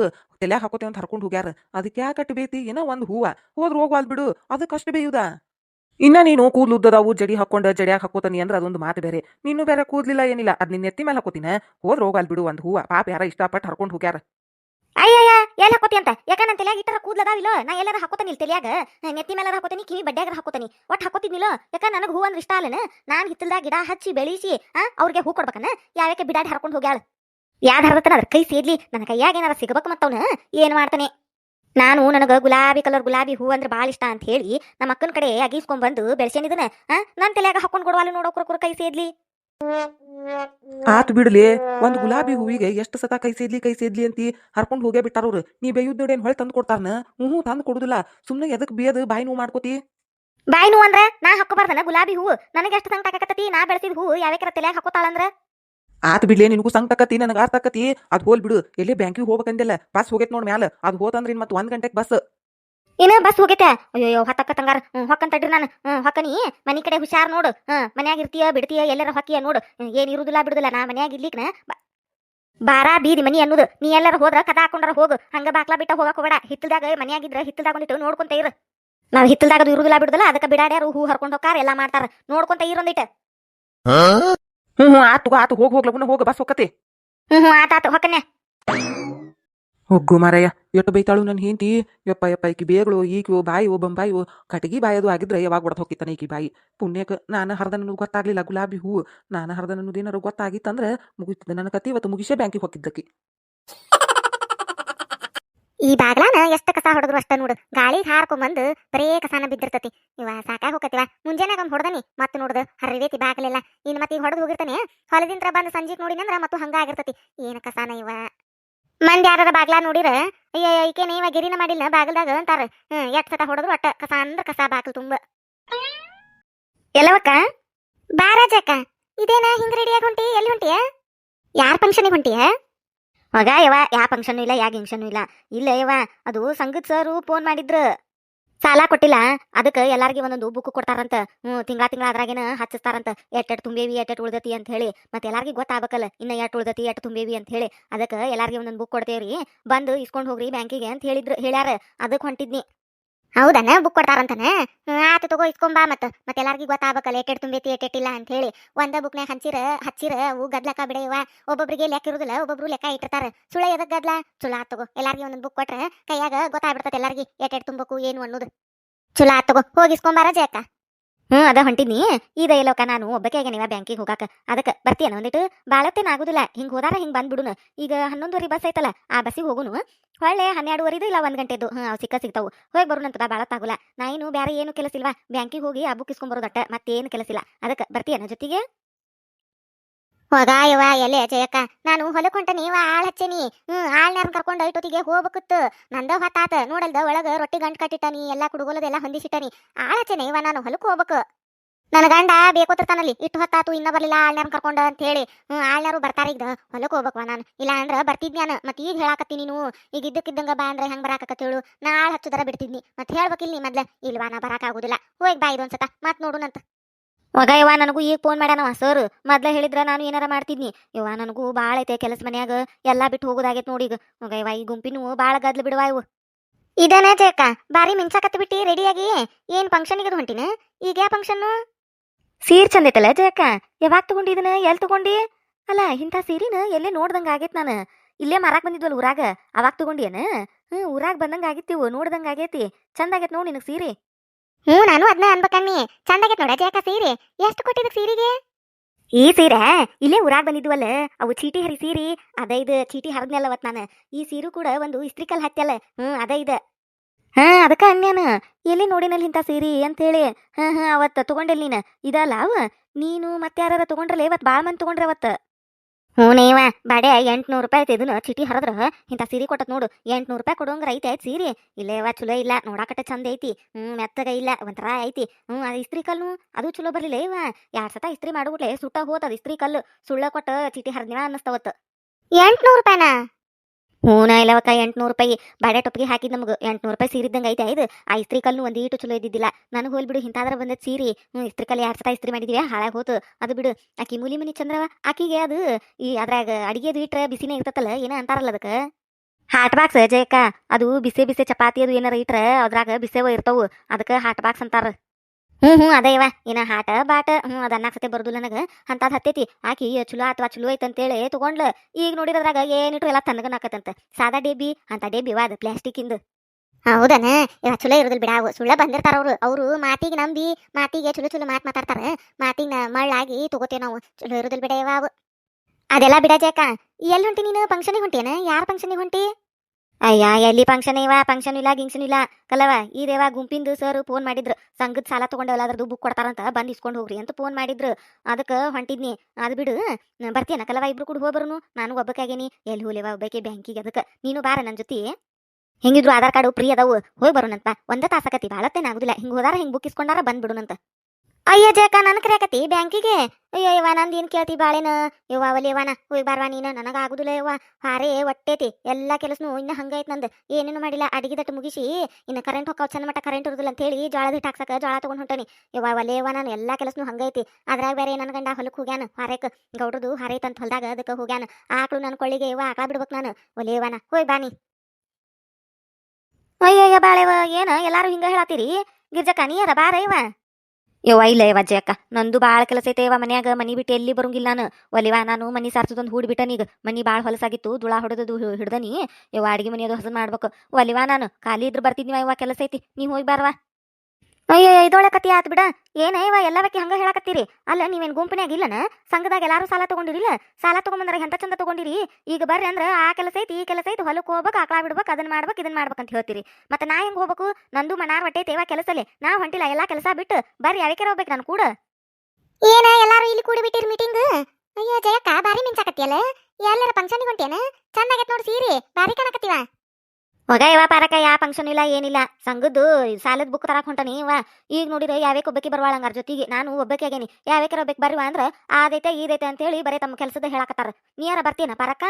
ತಲೆಯಾಗ ಹಾಕೋತೀವ ಅಂತ ಹರ್ಕೊಂಡು ಹೋಗ್ಯಾರ. ಅದಕ್ಕೆ ಯಾಕೆ ಕಟ್ಟಬೇತಿ ಬೇತಿ ಏನೋ ಒಂದು ಹೂವ. ಹೋದ್ರ ಹೋಗ್ವಾಲ್ ಬಿಡು. ಅದಕ್ಕೆ ಅಷ್ಟು ಬೇಯುದ? ಇನ್ನ ನೀನು ಕೂದಲು ಜಡಿ ಹಾಕೊಂಡ ಜಡಿಯಾಗ ಹಾಕೋತನಿ ಅಂದ್ರೆ ಅದೊಂದು ಮಾತು ಬೇರೆ. ನೀನು ಬೇರೆ ಕೂದಲಿಲ್ಲ, ಏನಿಲ್ಲ, ಅದ್ ನಿನ್ನ ಎತ್ತಿ ಮೇಲೆ ಹಾಕೋತೀನ? ಹೋದ್ರ ಹೋಗಲ್ ಬಿಡು ಒಂದು ಹೂವ. ಪಾಪ ಯಾರ ಇಷ್ಟಪಟ್ಟು ಹರ್ಕೊಂಡು ಹೋಗ್ಯಾರ. ಅಯ್ಯಯ್ಯ, ಎಲ್ಲ ಹಾಕೋತಿ ಅಂತ? ಯಾಕ ನನ್ನ ತಲೆಯಾಗ ಇಟ್ಟರ ಕೂದ್ಲದಾವಿಲ್ಲ ನಾ ಎಲ್ಲಾರ ಹಾಕೋತಾನಿ ಇಲ್ಲಿ ತಲೆಯಾಗ. ನೆತ್ತಿ ಮೇಲೆ ಹಾಕೋತಾನಿ, ಕಿವಿ ಬಡ್ಡ್ಯಾಗ ಹಾಕೋತಾನಿ. ಒಟ್ಟು ಹಾಕೋತಿದ್ನಿಲ್ಲ ಯಾಕ ನನಗೆ ಹೂ ಅಂದ್ರೆ ಇಷ್ಟ ಅಲ್ಲನ? ನಾನು ಹಿತ್ತಲ್ದಾಗ ಗಿಡ ಹಚ್ಚಿ ಬೆಳೆಸಿ, ಆ, ಅವ್ರಿಗೆ ಹೂ ಕೊಡ್ಬೇಕನ? ಯಾವ್ಯಾಕೆ ಬಿಡಾಡಿ ಹರ್ಕೊಂಡು ಹೋಗ್ಯಾಳ? ಯಾವ್ದು ಹರ್ದತನ? ಅದ್ರ ಕೈ ಸೇರ್ಲಿ ನನ್ನ ಕೈಯಾಗ ಏನಾರ ಸಿಗಬೇಕು ಮತ್ತವನ? ಏನ್ ಮಾಡ್ತಾನೆ? ನಾನು ನನಗೆ ಗುಲಾಬಿ ಕಲರ್ ಗುಲಾಬಿ ಹೂ ಅಂದ್ರೆ ಭಾಳ ಇಷ್ಟ ಅಂತ ಹೇಳಿ ನಮ್ಮ ಅಕ್ಕನ ಕಡೆ ಅಗೀಸ್ಕೊಂಡ್ ಬಂದು ಬೆಳ್ಸೇನಿದನ ನನ್ನ ತಲೆಯಾಗ ಹಾಕೊಂಡ್ ಕೊಡುವಲ್ಲ ನೋಡೋ ಕುರ್ಕುರ್ ಕೈ ಸೇದ್ಲಿ. ಆತ್ ಬಿಡ್ಲಿ ಒಂದ್ ಗುಲಾಬಿ ಹೂವಿಗೆ ಎಷ್ಟು ಸತ ಕೈ ಸೇದ್ಲಿ ಕೈ ಸೇದ್ಲಿ ಅಂತಿ ಹರ್ಕೊಂಡ್ ಹೋಗೇ ಬಿಟ್ಟಾರ ಅವ್ರು. ನೀ ಬೇಯುದ್ ಹೊಳೆ ಏನ್ ಹೊಳ್ ತಂದು ಕೊಡ್ತಾರನ? ಹ್ಞೂ ತಂದು ಕೊಡುದಿಲ್ಲ. ಸುಮ್ನೆ ಎದಕ್ ಬೇಯದ್? ಬಾಯಿ ನೋವು ಮಾಡ್ಕೋತಿ. ಬಾಯಿ ನೂ ಅಂದ್ರ ನಾ ಹಾಕೋಬಾರ್ದನ ಗುಲಾಬಿ ಹೂ? ನನಗೆ ಎಷ್ಟು ತಂಗ ತಾಕತ್ತತಿ ನಾ ಬೆಳೆಸಿದ ಹೂ ಯಾವ್ಯಾಕರ ತಲೆಯಾಗ ಹಾಕೋತಾಳಂದ್ರ? ಆತ್ ಬಿಡ್ಲೇ ನಿನಗೂ ಸಂಗ್ ತಕತಿ ನನಗೆ ಆರ್ ಆಕತಿ ಅದ್ ಹೋಲ್ ಬಿಡು. ಎಲ್ಲಿ ಬ್ಯಾಂಕಿಗೆ ಹೋಗ್ಬೇಕಂದಿಲ್ಲ? ಬಸ್ ಹೋಗೈತ್ ನೋಡ್ ಮ್ಯಾಲ. ಅದ್ ಹೋತಂದ್ರ ಇನ್ ಮತ್ತೆ ಒಂದ್ ಗಂಟೆಗೆ ಬಸ್ ಏನೋ ಬಸ್ ಹೋಗೈತೆ? ಅಯ್ಯೋ ಹೊತ್ತಕ್ಕ ತಂಗಾರ. ಹ್ಮ್ ಹೊಕ್ಕನ್ ತಡ್ರಿ ನಾನು. ಹ್ಮ್ ಹೊಕ್ಕನಿ ಮನಿ ಕಡೆ ಹುಷಾರ್ ನೋಡು. ಹ್ಮ್ ಮನ್ಯಾಗ ಇರ್ತೀಯ ಬಿಡ್ತೀಯ ಎಲ್ಲರ ಹೊಕ್ಕಿಯ ನೋಡು. ಏನ್ ಇರುದಿಲ್ಲ ಬಿಡುದಿಲ್ಲ. ನಾ ಮನ್ಯಾಗ ಇರ್ಲಿಕ್ನ ಬ- ಬಾರಾ ಬೀದಿ ಮನಿ ಅನ್ನೋದು. ನೀ ಎಲ್ಲರ ಹೋದ್ರ ಕದ ಹಾಕೊಂಡ್ರ ಹೋಗು. ಹಂಗ ಬಾಕ್ಲಾ ಬಿಟ್ಟ ಹೋಗಕ್ ಹೋಗಬೇಡ. ಹಿತ್ತಲ್ದಾಗ ಮನ್ಯಾಗಿದ್ರ ಹಿತ್ತಲ್ದಾಗ ಒಂದಿಟ್ಟು ನೋಡ್ಕೊಂತ ಇರು. ನಾವ್ ಹಿತ್ತಲ್ದಾಗ ಇರುದಿಲ್ಲ ಬಿಡುದಿಲ್ಲ. ಅದಕ್ಕೆ ಬಿಡಾಡ್ಯಾರು ಹೂ ಹರ್ಕೊಂಡ್ ಹೋಗಾರ ಎಲ್ಲಾ ಮಾಡ್ತಾರ. ನೋಡ್ಕೊಂತ ಇರೊಂದಿಟ್ಟು ಹ್ಞೂ ಹ್ಞೂ ಆತು ಆತು ಹೋಗ ಹೋಗ್ ಲಗುನ ಹೋಗ ಬಸ್ ಹೋಗತಿ ಹ್ಮ್ ಹ್ಮ್ ಆತಾತು ಹೊಕ್ಕನೆ ಹೋಗು ಮಾರಯ್ಯ ಎಟ್ಟು ಬೈತಾಳು ನನ್ನ ಹೆಂಡತಿ? ಯಪ್ಪ ಯಪ್ಪ ಈಕಿ ಬೇಗಳು ಈಕಿವು ಬಾಯಿಯೋ ಬಂಬಾಯಿಯೋ ಕಟಗಿ ಬಾಯದು ಆಗಿದ್ರೆ ಯಾವಾಗ ಹೊಡೆದು ಹೋಗಿತ್ತಾನೆ ಈಕಿ ಬಾಯಿ? ಪುಣ್ಯಕ್ಕೆ ನಾನು ಹರ್ದ ನನಗೆ ಗೊತ್ತಾಗ್ಲಿಲ್ಲ ಗುಲಾಬಿ ಹೂವು ನಾನು ಹರ್ದ ನನ್ನದು ಏನಾರು ಗೊತ್ತಾಗಿತ್ತಂದ್ರೆ ಮುಗಿತದೆ. ನನ್ನ ಕತಿ ಇವತ್ತು ಮುಗಿಸೇ ಬ್ಯಾಂಕಿಗೆ ಹೋಗಿದ್ದಕ್ಕಿ. ಈ ಬಾಗ್ಲಾನ ಎಷ್ಟ ಕಸ ಹೊಡೆದ್ರು ಅಷ್ಟ ನೋಡು. ಗಾಳಿ ಹಾರ್ಕೊಂಬಂದು ಬರೇ ಕಸಾನ ಬಿದ್ದಿರ್ತತಿ. ಇವ ಸಾಕಾಗ ಹೋಗತಿವ ಮುಂಜಾನೆ ಒಂದ್ ಹೊಡೆದನಿ, ಮತ್ತೆ ನೋಡ್ದು ಹರಿವೇತಿ ಬಾಗ್ಲೆಲ್ಲ. ಇನ್ ಮತ್ತೆ ಈಗ ಹೊಡೆದು ಹೋಗಿರ್ತಾನೆ. ಹೊಲದಿಂತ್ರ ಬಂದು ಸಂಜೆಗ್ ನೋಡಿನಂದ್ರ ಮತ್ತು ಹಂಗ ಆಗಿರ್ತತಿ. ಏನ ಕಸಾನ ಇವ? ಮಂದಿ ಯಾರ ಬಾಗ್ಲಾ ನೋಡಿರ, ಅಯ್ಯ ಈಕೇನ ಇವ ಗಿರಿನ ಮಾಡಿಲ್ಲ ಬಾಗಲ್ದಾಗ ಅಂತಾರ. ಹ್ಮ್ ಎಟ್ ಸತ ಹೊಡೆದ್ರು ಒಟ್ಟ ಕಸ ಅಂದ್ರ ಕಸ ಬಾಗ್ಲು ತುಂಬ. ಎಲ್ಲವಕ್ಕ? ಬಾರಾಜಕ್ಕ, ಇದೇನ ಹಿಂಗ ರೆಡಿಯಾಗಿ ಹೊಂಟಿ? ಎಲ್ಲಿ ಹೊಂಟಿಯ? ಯಾರ ಫಂಕ್ಷನಿಗೆ ಹೊಂಟಿಯ? ಮಗ ಯವ ಯಾವ ಫಂಕ್ಷನ್ ಇಲ್ಲ ಯಾವ ಇಂಕ್ಷನ್ ಇಲ್ಲ. ಇಲ್ಲ ಯವ ಅದು ಸಂಗತ್ ಸರ್ ಫೋನ್ ಮಾಡಿದ್ರು. ಸಾಲ ಕೊಟ್ಟಿಲ್ಲ. ಅದಕ್ಕೆ ಎಲ್ಲಾರ್ಗಿ ಒಂದೊಂದು ಬುಕ್ ಕೊಡ್ತಾರಂತ. ಹ್ಞೂ ತಿಂಗಳ ತಿಂಗಳ ಅದ್ರಾಗೇನ ಹಚ್ಚಿಸ್ತಾರಂತ. ಎಟ್ಟೆಟ್ ತುಂಬೇವಿ ಎಟ್ಟೆಟ್ ಉಳ್ದತಿ ಅಂತ ಹೇಳಿ. ಮತ್ತೆ ಎಲ್ಲಾರ್ಗಿ ಗೊತ್ತಾಗಬೇಕಲ್ಲ, ಇನ್ನ ಎಟ್ ಉಳ್ದತಿ ಎಟ್ ತುಂಬೇವಿ ಅಂತ ಹೇಳಿ. ಅದಕ್ಕೆ ಎಲ್ಲಾರ್ಗಿ ಒಂದೊಂದು ಬುಕ್ ಕೊಡ್ತೇವ್ರಿ. ಬಂದು ಇಸ್ಕೊಂಡು ಹೋಗ್ರಿ ಬ್ಯಾಂಕಿಗೆ ಅಂತ ಹೇಳಿದ್ರು, ಹೇಳ್ಯಾರ. ಅದಕ್ಕೆ ಹೊಂಟಿದ್ನಿ. ಹೌದನ? ಬುಕ್ ಕೊಡ್ತಾರಂತನ? ಆತು ತಗೋ, ಇಸ್ಕೊಂಬಾ ಮತ್ತ ಮತ್ತೆ ಎಲ್ಲಾರ್ಗಿ ಗೊತ್ತಾಗಬೇಕಲ್ಲ ಎಟ್ಟೆಟ್ ತುಂಬೈತಿ ಎಟ್ಟೆಟ್ ಇಲ್ಲ ಅಂತ ಹೇಳಿ ಒಂದ ಬುಕ್ನ್ಯಾಗ ಹಂಚಿರ, ಹಚ್ಚಿರ, ಅವು ಗದ್ಲಕ್ಕ ಬಿಡೆಯವ ಒಬ್ಬೊಬ್ರಿಗೆ ಲೆಕ್ಕ ಇರುದಿಲ್ಲ, ಒಬ್ಬೊಬ್ರು ಲೆಕ್ಕ ಇಟ್ಟಿರ್ತಾರ. ಸುಳ ಎದಕ್ ಗದ್ಲ? ಚಲೋ ತಗೋ. ಎಲ್ಲಾರ್ಗಿ ಒಂದೊಂದು ಬುಕ್ ಕೊಟ್ರ ಕೈಯಾಗ ಗೊತ್ತಾಗ್ಬಿಡ್ತೈತೆ ಎಲ್ಲಾರ್ಗಿ ಎಟೆಟ್ ತುಂಬಕು ಏನು ಅನ್ನೋದು. ಚಲೋ ತಗೋ. ಹೋಗಿಸ್ಕೊಂಬಾರ ಜಯಕ್ಕ ಹ್ಞೂ ಅದ ಹೊಂಟಿದ್ನಿ. ಇದ ಇಲ್ಲೋಕ ನಾನು ಒಬ್ಬಕ್ಕೆ ನೀವ ಬ್ಯಾಂಕಿಗೆ ಹೋಗಾಕ. ಅದಕ್ಕೆ ಬರ್ತೀಯನ ಒಂದಿಟ್ಟು? ಬಾಳತ್ತೇನ ಆಗುದಿಲ್ಲ. ಹಿಂಗ ಹೋದಾರ ಹಿಂಗ ಬಂದ್ಬಿಡುನು. ಈಗ ಹನ್ನೊಂದುವರೆ ಬಸ್ ಐತಲ್ಲ, ಆ ಬಸ್ಸಿಗೆ ಹೋಗುನು. ಹೊಳ್ಳೆ ಹನ್ನೆರಡುವರೆದು ಇಲ್ಲ ಒಂದ್ ಗಂಟೆದು. ಹ್ಞೂ ಅವು ಸಿಕ್ಕ ಸಿಗ್ತಾವು. ಹೋಗಿ ಬರೋಣಂತದ ಬಾಳತ್ತಾಗುಲ್ಲ ನಾ ಏನು ಬೇರೆ ಏನು ಕೆಲಸ ಇಲ್ವಾ? ಬ್ಯಾಂಕಿಗೆ ಹೋಗಿ ಆ ಬುಕ್ ಇಸ್ಕೊಂಬರೋದಟ್ಟ ಮತ್ತೇನು ಕೆಲಸ ಇಲ್ಲ. ಅದಕ್ಕೆ ಬರ್ತೀಯನ ಜೊತೆಗೆ? ಹೋಗಾಯವ ಎಲೆ ಜಯಕ್ಕ ನಾನು ಹೊಲಕೊಂಟ ನೀವ ಆಳ್ ಹಚ್ಚೇನಿ ಹ್ಮ್ ಆಳ್ನ್ಯಾರನ್ ಕರ್ಕೊಂಡ್ ಐಟೊತ್ತಿಗೆ ಹೋಗ್ಬೇಕಿತ್ತು. ನಂದ ಹೊತ್ತಾತ. ನೋಡಲ್ದ ಒಳಗ ರೊಟ್ಟಿ ಗಂಟ್ ಕಟ್ಟಿಟ್ಟನಿ ಎಲ್ಲಾ ಕುಡುಗೋಲದೆಲ್ಲ ಹೊಂದಿಸಿಟ್ಟನಿ ಆಳ್ ಹಚ್ಚೇನಿ ಇವ ನಾನು ಹೊಲಕ್ ಹೋಗ್ಬೇಕು. ನನ್ನ ಗಂಡ ಬೇಕೋತಿರ್ತಾನಲ್ಲಿ, ಇಟ್ಟು ಹೊತ್ತಾತು, ಇನ್ನ ಬರ್ಲಿಲ್ಲ ಆಳ್ನ್ಯಾರನ್ ಕರ್ಕೊಂಡ ಅಂತ ಹೇಳಿ ಹ್ಮ್ ಆಳ್ನ್ಯಾರು ಬರ್ತಾರ ಈಗ. ಹೊಲಕ್ ಹೋಗ್ಬೇಕವ ನಾನು? ಇಲ್ಲ ಅಂದ್ರ ಬರ್ತಿದ್ನಿ ನಾನು. ಮತ್ತೆ ಈಗ ಹೇಳಾಕತ್ತೀನಿ ನೀನು. ಈಗ ಇದ್ದಕ್ಕಿದ್ದಂಗ ಬಾ ಅಂದ್ರೆ ಹೆಂಗ್ ಬರಾಕತ್ತೇಳು ನಾ ಆಳ್ ಹಚ್ಚುದರ ಬಿಡ್ತಿದ್ನಿ. ಮತ್ತೆ ಹೇಳ್ಬೇಕಿಲ್ ನೀ ಮೊದ್ಲ. ಇಲ್ವಾ ನಾ ಬರಾಕ್ ಆಗುದಿಲ್ಲ. ಹೋಗಿ ಬಾ ಇದೊಂದ್ಸತ. ಮತ್ ನೋಡುನಂತ. ಮಗ ಇವ ನನಗೂ ಈಗ ಫೋನ್ ಮಾಡ್ಯಾನವ ಸರ್ ಮೊದ್ಲ ಹೇಳಿದ್ರ ನಾನು ಏನಾರ ಮಾಡ್ತಿದ್ನಿ. ಇವ ನನಗೂ ಭಾಳ ಐತೆ ಕೆಲಸ ಮನ್ಯಾಗ. ಎಲ್ಲಾ ಬಿಟ್ಟು ಹೋಗೋದಾಗೈತೆ ನೋಡಿ ಈಗ. ಮಗ ಇವ ಈ ಗುಂಪಿನೂ ಭಾಳ ಗದ್ಲು ಬಿಡುವ ಇವು. ಇದೇನೆ ಜಯಕ್ಕ ಬಾರಿ ಮಿಂಚಾಕತ್ತ ಬಿಟ್ಟಿ ರೆಡಿಯಾಗಿ ಏನ್ ಫಂಕ್ಷನ್ ಫಂಕ್ಷನ್ಗೆ ಹೊಂಟಿನ? ಈಗ ಯಾ ಫಂಕ್ಷನ್ ಸೀರೆ ಚಂದ ಐತಲ್ಲ ಜಯಕ್ಕ? ಯಾವಾಗ ತಗೊಂಡಿದನ ಎಲ್ಲಿ ತಗೊಂಡಿ? ಅಲ್ಲ ಇಂಥ ಸೀರಿನ ಎಲ್ಲೇ ನೋಡ್ದಂಗ ಆಗೈತ್ ನಾನು. ಇಲ್ಲೇ ಮಾರಾಕ್ ಬಂದಿದ್ವಲ್ಲ ಊರಾಗ. ಅವಾಗ ತಗೊಂಡಿಯನ? ಹ್ಞೂ ಊರಾಗ ಬಂದಂಗ ಆಗಿತ್ತಿವು ನೋಡ್ದಂಗ ಆಗೈತಿ. ಚಂದ ಆಗೈತ್ ನೋಡಿ ನಿನಗೆ ಸೀರೆ. ಹ್ಞೂ ನಾನು ಅದನ್ನ ಅನ್ಬೇಕನ್ನಿ ಚಂದಾಗೈತೆ ನೋಡ ಜಯಕ ಸೀರೆ. ಎಷ್ಟು ಕೊಟ್ಟಿದ ಸೀರೆಗೆ? ಈ ಸೀರೆ? ಇಲ್ಲೇ ಊರಾಗ ಬಂದಿದ್ವಲ್ಲ. ಅವು ಚೀಟಿ ಹರಿ ಸೀರೆ. ಅದ ಚೀಟಿ ಹರಿದ್ನಲ್ಲ ಅವತ್ ನಾನು. ಈ ಸೀರು ಕೂಡ ಒಂದು ಇಸ್ತ್ರಿಕಲ್ ಹತ್ಯಲ್ಲ ಹ್ಮ್, ಅದ ಇದ. ಹಾ, ಅದಕ್ಕ ಅನ್ಯಾನ ಎಲ್ಲಿ ನೋಡಿನಲ್ಲಿ ಇಂಥ ಸೀರಿ ಅಂತೇಳಿ ಹಾ ಹಾ ಅವತ್ತ ತೊಗೊಂಡಿಲ್ಲ ನೀನ. ಇದಲ್ಲ ಅವ ನೀನು ಮತ್ತೆ ಯಾರು ತೊಗೊಂಡ್ರಲ್ಲ ಇವತ್ತು ಭಾಳ ಮಂದಿ ತಗೊಂಡ್ರ ಅವತ್ತ ಹ್ಞೂ ನೀವ ಬಾಡೆ ಎಂಟ್ನೂರು ರೂಪಾಯಿ ಇದನ್ನ ಚೀಟಿ ಹರದ್ರ, ಇಂಥ ಸೀರೆ ಕೊಟ್ಟತ್ ನೋಡು, ಎಂಟ್ನೂರು ರೂಪಾಯಿ ಕೊಡೋಂಗ್ರ ಐತೆ ಆಯ್ತು ಸೀರೆ. ಇಲ್ಲೇವ ಚಲೋ ಇಲ್ಲ, ನೋಡಾಕಟ್ಟ ಚಂದ ಐತಿ ಹ್ಞೂ ಮೆತ್ತಗ ಇಲ್ಲ, ಒಂಥರ ಐತಿ. ಹ್ಞೂ ಅದು ಇಸ್ತ್ರಿ ಕಲ್ಲು, ಅದು ಚಲೋ ಬರಲಿಲ್ಲ ಇವ. ಎರಡು ಸತ ಇಸ್ತ್ರಿ ಮಾಡ್ಬಿಟ್ಲೆ, ಸುಟ್ಟ ಹೋತ್ ಅದು ಇಸ್ತ್ರಿ ಕಲ್ಲು, ಸುಳ್ಳ ಕೊಟ್ಟ ಚಿಟಿ ಹರಿದ್ನಿವ ಅನ್ನಿಸ್ತವತ್ತು ಎಂಟ್ನೂರು ರೂಪಾಯಿನ? ಹೂನ ಇಲ್ಲವಕ್ಕ, ಎಂಟ್ನೂರು ರೂಪಾಯಿ ಬಾಡೆ ಟೊಪ್ಪಿಗೆ ಹಾಕಿದ್ ನಮ್ಗೆ. ಎಂಟ್ನೂರು ರೂಪಾಯಿ ಸೀರಿದ್ದಂಗೆ ಐತೆ ಇದು ಆ ಇಸ್ತ್ರಿ ಕಲ್ಲು ಒಂದು ಈಟು ಚಲೋ ಇದ್ದಿದ್ದಿಲ್ಲ. ನನಗೆ ಹೋಲ್ ಬಿಡು ಇಂತಾದ್ರ ಬಂದ ಸೀರಿ. ಇಸ್ತ್ರಿ ಕಲ್ಲು ಎರಡು ಸತ ಇಸ್ತ್ರಿ ಮಾಡಿದ್ವಿ, ಹಾಳಾಗಿ ಹೋತು. ಅದು ಬಿಡು, ಆಕಿ ಮೂಲಿ ಮನಿ ಚಂದ್ರವ, ಆಕಿಗೆ ಅದು ಈ ಅದ್ರಾಗ ಅಡಿಗೆದು ಇಟ್ರೆ ಬಿಸಿನೇ ಇರ್ತತಲ್ಲ ಏನೋ ಅಂತಾರಲ್ಲ ಅದಕ್ಕೆ? ಹಾಟ್ ಬಾಕ್ಸ್ ಜಯಕ್ಕ ಅದು ಬಿಸಿ ಬಿಸಿ ಚಪಾತಿ ಅದು ಏನಾರ ಇಟ್ರೆ ಅದ್ರಾಗ ಬಿಸೆವ ಇರ್ತಾವು. ಅದಕ್ಕೆ ಹಾಟ್ ಬಾಕ್ಸ್ ಅಂತಾರ. ಹ್ಞೂ ಹ್ಞೂ ಅದೇ ಇವ. ಏನ ಹಾಟ, ಬಾಟ ಹ್ಞೂ ಅದು ಅನ್ನಕ್ಸತೆ ಬರುದಿಲ್ಲ ನನಗೆ. ಅಂತಾದ್ ಹತ್ತೈತಿ. ಆಕಿ ಚಲೋ ಅಥವಾ ಚಲೋ ಐತೆ ಅಂತೇಳಿ ತಗೊಂಡ್ಲ. ಈಗ ನೋಡಿದ್ರಾಗ ಏನಿಟ್ರು ಎಲ್ಲ ತನ್ನಗನಾಕತ್ತಂತ ಸಾದಾ ಡೇಬಿ, ಅಂತ ಡೇಬಿ ಅದ ಪ್ಲಾಸ್ಟಿಕ್ ಇಂದು. ಹೌದನ? ಇವ ಚಲೋ ಇರೋದಿಲ್ಲ ಬಿಡ ಅವು. ಸುಳ್ಳ ಬಂದಿರ್ತಾರ ಅವರು. ಅವರು ಮಾತಿಗೆ ನಂಬಿ, ಮಾತಿಗೆ ಚಲೋ ಚಲೋ ಮಾತು ಮಾತಾಡ್ತಾರ. ಮಾತಿಗೆ ಮಳ್ಳಾಗಿ ತಗೋತೇವ್ ನಾವು. ಚಲೋ ಇರುದಿಲ್ಲ ಬಿಡ ಇವ ಅವು. ಅದೆಲ್ಲ ಬಿಡ ಜಾಕ ಎಲ್ಲಿ ಹೊಂಟಿ ನೀನು? ಫಂಕ್ಷನಿಗೆ ಹೊಂಟೇನ ಯಾರ ಫಂಕ್ಷನಿಗೆ ಹೊಂಟಿ? ಅಯ್ಯ, ಎಲ್ಲಿ ಫಂಕ್ಷನ್ ಇವ? ಫಂಕ್ಷನ್ ಇಲ್ಲ ಗಿಂಕ್ಷನ್ ಇಲ್ಲ. ಕಲವ ಈ ದೇವ ಗುಂಪಿಂದು ಸರ್ ಫೋನ್ ಮಾಡಿದ್ರು. ಸಂಘದ ಸಾಲ ತಗೊಂಡವಲ್ಲ ಅದ್ರದ್ದು ಬುಕ್ ಕೊಡ್ತಾರಂತ, ಬಂದು ಇಸ್ಕೊಂಡು ಹೋಗ್ರಿ ಅಂತ ಫೋನ್ ಮಾಡಿದ್ರು. ಅದಕ್ಕೆ ಹೊಂಟಿದ್ನಿ. ಅದು ಬಿಡು. ಬರ್ತೀಯನ ಕಲವ ಇಬ್ರು ಕೂಡ ಹೋಗ್ಬರುನು. ನಾನು ಒಬ್ಬಕ್ಕಾಗೇನಿ ಎಲ್ಲಿ ಹೋಲಿವ ಒಬ್ಬಕ್ಕೆ ಬ್ಯಾಂಕಿಗೆ ಅದಕ್ಕೆ. ನೀನು ಬಾರ ನನ್ನ ಜೊತೆ. ಹೆಂಗಿದ್ರು ಆಧಾರ್ ಕಾರ್ಡು ಫ್ರೀ ಅದಾವು. ಹೋಗಿ ಬರೋಣಂತ ಒಂದೇ ತಾಸಕತಿ ಭಾಳತ್ತೇನೆ ಆಗುದಿಲ್ಲ. ಹಿಂಗೆ ಹೋದಾರ, ಹಿಂಗೆ ಬುಕ್ ಇಸ್ಕೊಂಡಾರ, ಬಂದ್ಬಿಡುನಂತ. ಅಯ್ಯ ಜೇಕ ನನ್ ಕರೆಯಕತಿ ಬ್ಯಾಂಕಿಗೆ? ಅಯ್ಯೋ ಯವ್ವ, ನಂದು ಏನ್ ಕೇಳ್ತಿ ಬಾಳೆನ? ಯವ್ವ, ಅವಲಿ ಹೋಗಿ ಬಾರ್ವಾ ನೀನು, ನನಗೆ ಆಗುದಿಲ್ಲ ಯವ್ವ. ಹಾರೇ ಒಟ್ಟೇತಿ, ಎಲ್ಲಾ ಕೆಲಸನು ಇನ್ನ ಹಂಗೈತ್ ನಂದು. ಏನೇನು ಮಾಡಿಲ್ಲ ಅಡಿಗೆ ದಟ್ಟು ಮುಗಿಸಿ, ಇನ್ನ ಕರೆಂಟ್ ಹೊಕ್ಕಾವ್, ಚಂದ ಮಟ್ಟ ಕರೆಂಟ್ ಇರುದಿಲ್ಲ ಅಂತ ಹೇಳಿ ಜೋಳದ ಹಿಟ್ಟು ಹಾಕ್ಸಕ ಜೋಳ ತಗೊಂಡ್ ಹೊಂಟೇನಿ. ಯವ್ವ ಯವ್ವ, ನಾನು ಎಲ್ಲಾ ಕೆಲಸನು ಹಂಗೈತಿ ಅದ್ರಾಗ ಬೇರೆ ನನ್ನ ಗಂಡ ಹೊಲಕ್ ಹೋಗ್ಯಾನ, ಹಾರೈಕ್ ಗೌಡ್ರದು ಹಾರೈತ್ ಅಂತ ಹೊಲ್ದಾಗ ಅದಕ್ಕೆ ಹೋಗ್ಯಾನ. ಆಕಳು ನನ್ನ ಕೊಳ್ಳಿಗೆ ಯವ್ವ ಆಕಳ ಬಿಡ್ಬೇಕು ನಾನು. ಒಲೆ ಯವ್ವನ, ಹೋಯ್ ಬಾನಿ ಅಯ್ಯಯ್ಯ ಬಾಳೆವ ಏನ? ಎಲ್ಲಾರು ಹಿಂಗ ಹೇಳತ್ತೀರಿ ಗಿರ್ಜಕ್ಕ ಅದ ಬಾರ ಇವ ಯವ್ವ, ಇಲ್ಲ ಯವ್ವ ಅಕ್ಕ. ನಂದು ಭಾಳ ಕೆಲಸ ಐತೆ ಯವ್ವ ಮನ್ಯಾಗ. ಮನಿ ಬಿಟ್ಟು ಎಲ್ಲಿ ಬರಂಗಿಲ್ಲ ನಾನು. ಒಲಿವಾ, ನಾನು ಮನಿ ಸಾರ್ಸೋದೊಂದು ಹೂಡ್ ಬಿಟ್ಟನೀಗ ಮನಿ ಭಾಳ ಹೊಲಸಾಗಿತ್ತು ದುಳ ಹೊಡೆದದು ಹಿಡ್ದನಿ. ಯವ್ವ, ಅಡಿಗೆ ಮನೆಯದು ಹಸನ್ ಮಾಡ್ಬೇಕು. ಒಲಿವಾ, ನಾನು ಖಾಲಿ ಇದ್ರ ಬರ್ತಿದ್ನಿ ಯವ್ವ, ಕೆಲಸ ಐತಿ. ನೀ ಹೋಗಿ ಬಾರವಾ. ಅಯ್ಯೋ ಇದೊಳೆ ಕತಿ ಆತ್ ಬಿಡ. ಏನ ಇವ, ಎಲ್ಲ ಎಲ್ಲವಕ್ಕೆ ಹಂಗ ಹೇಳಕತ್ತೀರಿ? ಅಲ್ಲ, ನೀವೇನ್ ಗುಂಪಿನ್ಯಾಗ ಇಲ್ಲನ? ಸಂಘದಾಗ ಎಲ್ಲಾರು ಸಾಲ ತಗೊಂಡಿರಿಲ್ಲ? ಸಾಲ ತಗೊಂಬಂದ್ರ ಎಂತ ಚಂದ ತಗೊಂಡಿರಿ? ಈಗ ಬರ್ರಿ ಅಂದ್ರ ಆ ಕೆಲಸ ಐತಿ, ಈ ಕೆಲಸ ಐತಿ ಹೊಲಕ್ಕೆ ಹೋಗ್ಬೇಕು, ಆಕಳ ಬಿಡ್ಬೇಕು ಅದನ್ನ ಮಾಡ್ಬೇಕು ಇದನ್ನ ಮಾಡ್ಬೇಕು ಅಂತ ಹೇಳ್ತೀರಿ. ಮತ್ತೆ ನಾ ಹೆಂಗ್ ಹೋಗ್ಬೇಕು? ನಂದು ಮನಾರ್ ಹೊಟ್ಟೆ ಇವ ಕೆಲಸಲ್ಲಿ. ನಾ ಹೊಂಟಿಲ್ಲ, ಎಲ್ಲಾ ಕೆಲಸ ಬಿಟ್ಟು ಬರ್ರಿ ಯಾವಕ್ಕೆ ಹೋಗ್ಬೇಕು ನಾನು ಕೂಡ? ಏನ, ಎಲ್ಲಾರು ಇಲ್ಲಿ ಕೂಡಿ ಬಿಟ್ಟಿರಿ ಮೀಟಿಂಗ್ ಅಯ್ಯೋ, ಜಯಕ್ಕ ಬಾರಿ ಮಿಂಚಾಕತ್ತಿಯಲ್ಲ? ಎಲ್ಲರ ಫಂಕ್ಷನ್ ಹೊಂಟೇನ ಚಂದಾಗೈತ್ ನೋಡಿ ಸೀರೆ ಬಾರಿ ಕಾಣಕತ್ತೀವ? ಮಗ ಯಾವ ಪಾರಕ ಯಾವ ಫಂಕ್ಷನ್ ಇಲ್ಲ, ಏನಿಲ್ಲ. ಸಂಘದ್ದು ಸಾಲದ ಬುಕ್ ತರಕ್ ಹೊಂಟನಿ ಇವ. ಈಗ ನೋಡಿದ್ರೆ ಯಾವ್ಯಾಕೆ ಒಬ್ಬಕ್ಕೆ ಬರ್ವಾಳಂಗಾರ ಜೊತೆಗೆ. ನಾನು ಒಬ್ಬಕ್ಕೆ ಆಗೇನಿ. ಯಾವ್ಯಾಕೆ ಒಬ್ಬಕ್ಕೆ ಬರ್ವ ಅಂದ್ರ, ಆದೈತೆ, ಈದೈತೆ ಅಂತೇಳಿ ಬರೀ ತಮ್ಮ ಕೆಲಸದ ಹೇಳಕತ್ತಾರ. ನೀಯಾರ ಬರ್ತೀನ ಪಾರಕ?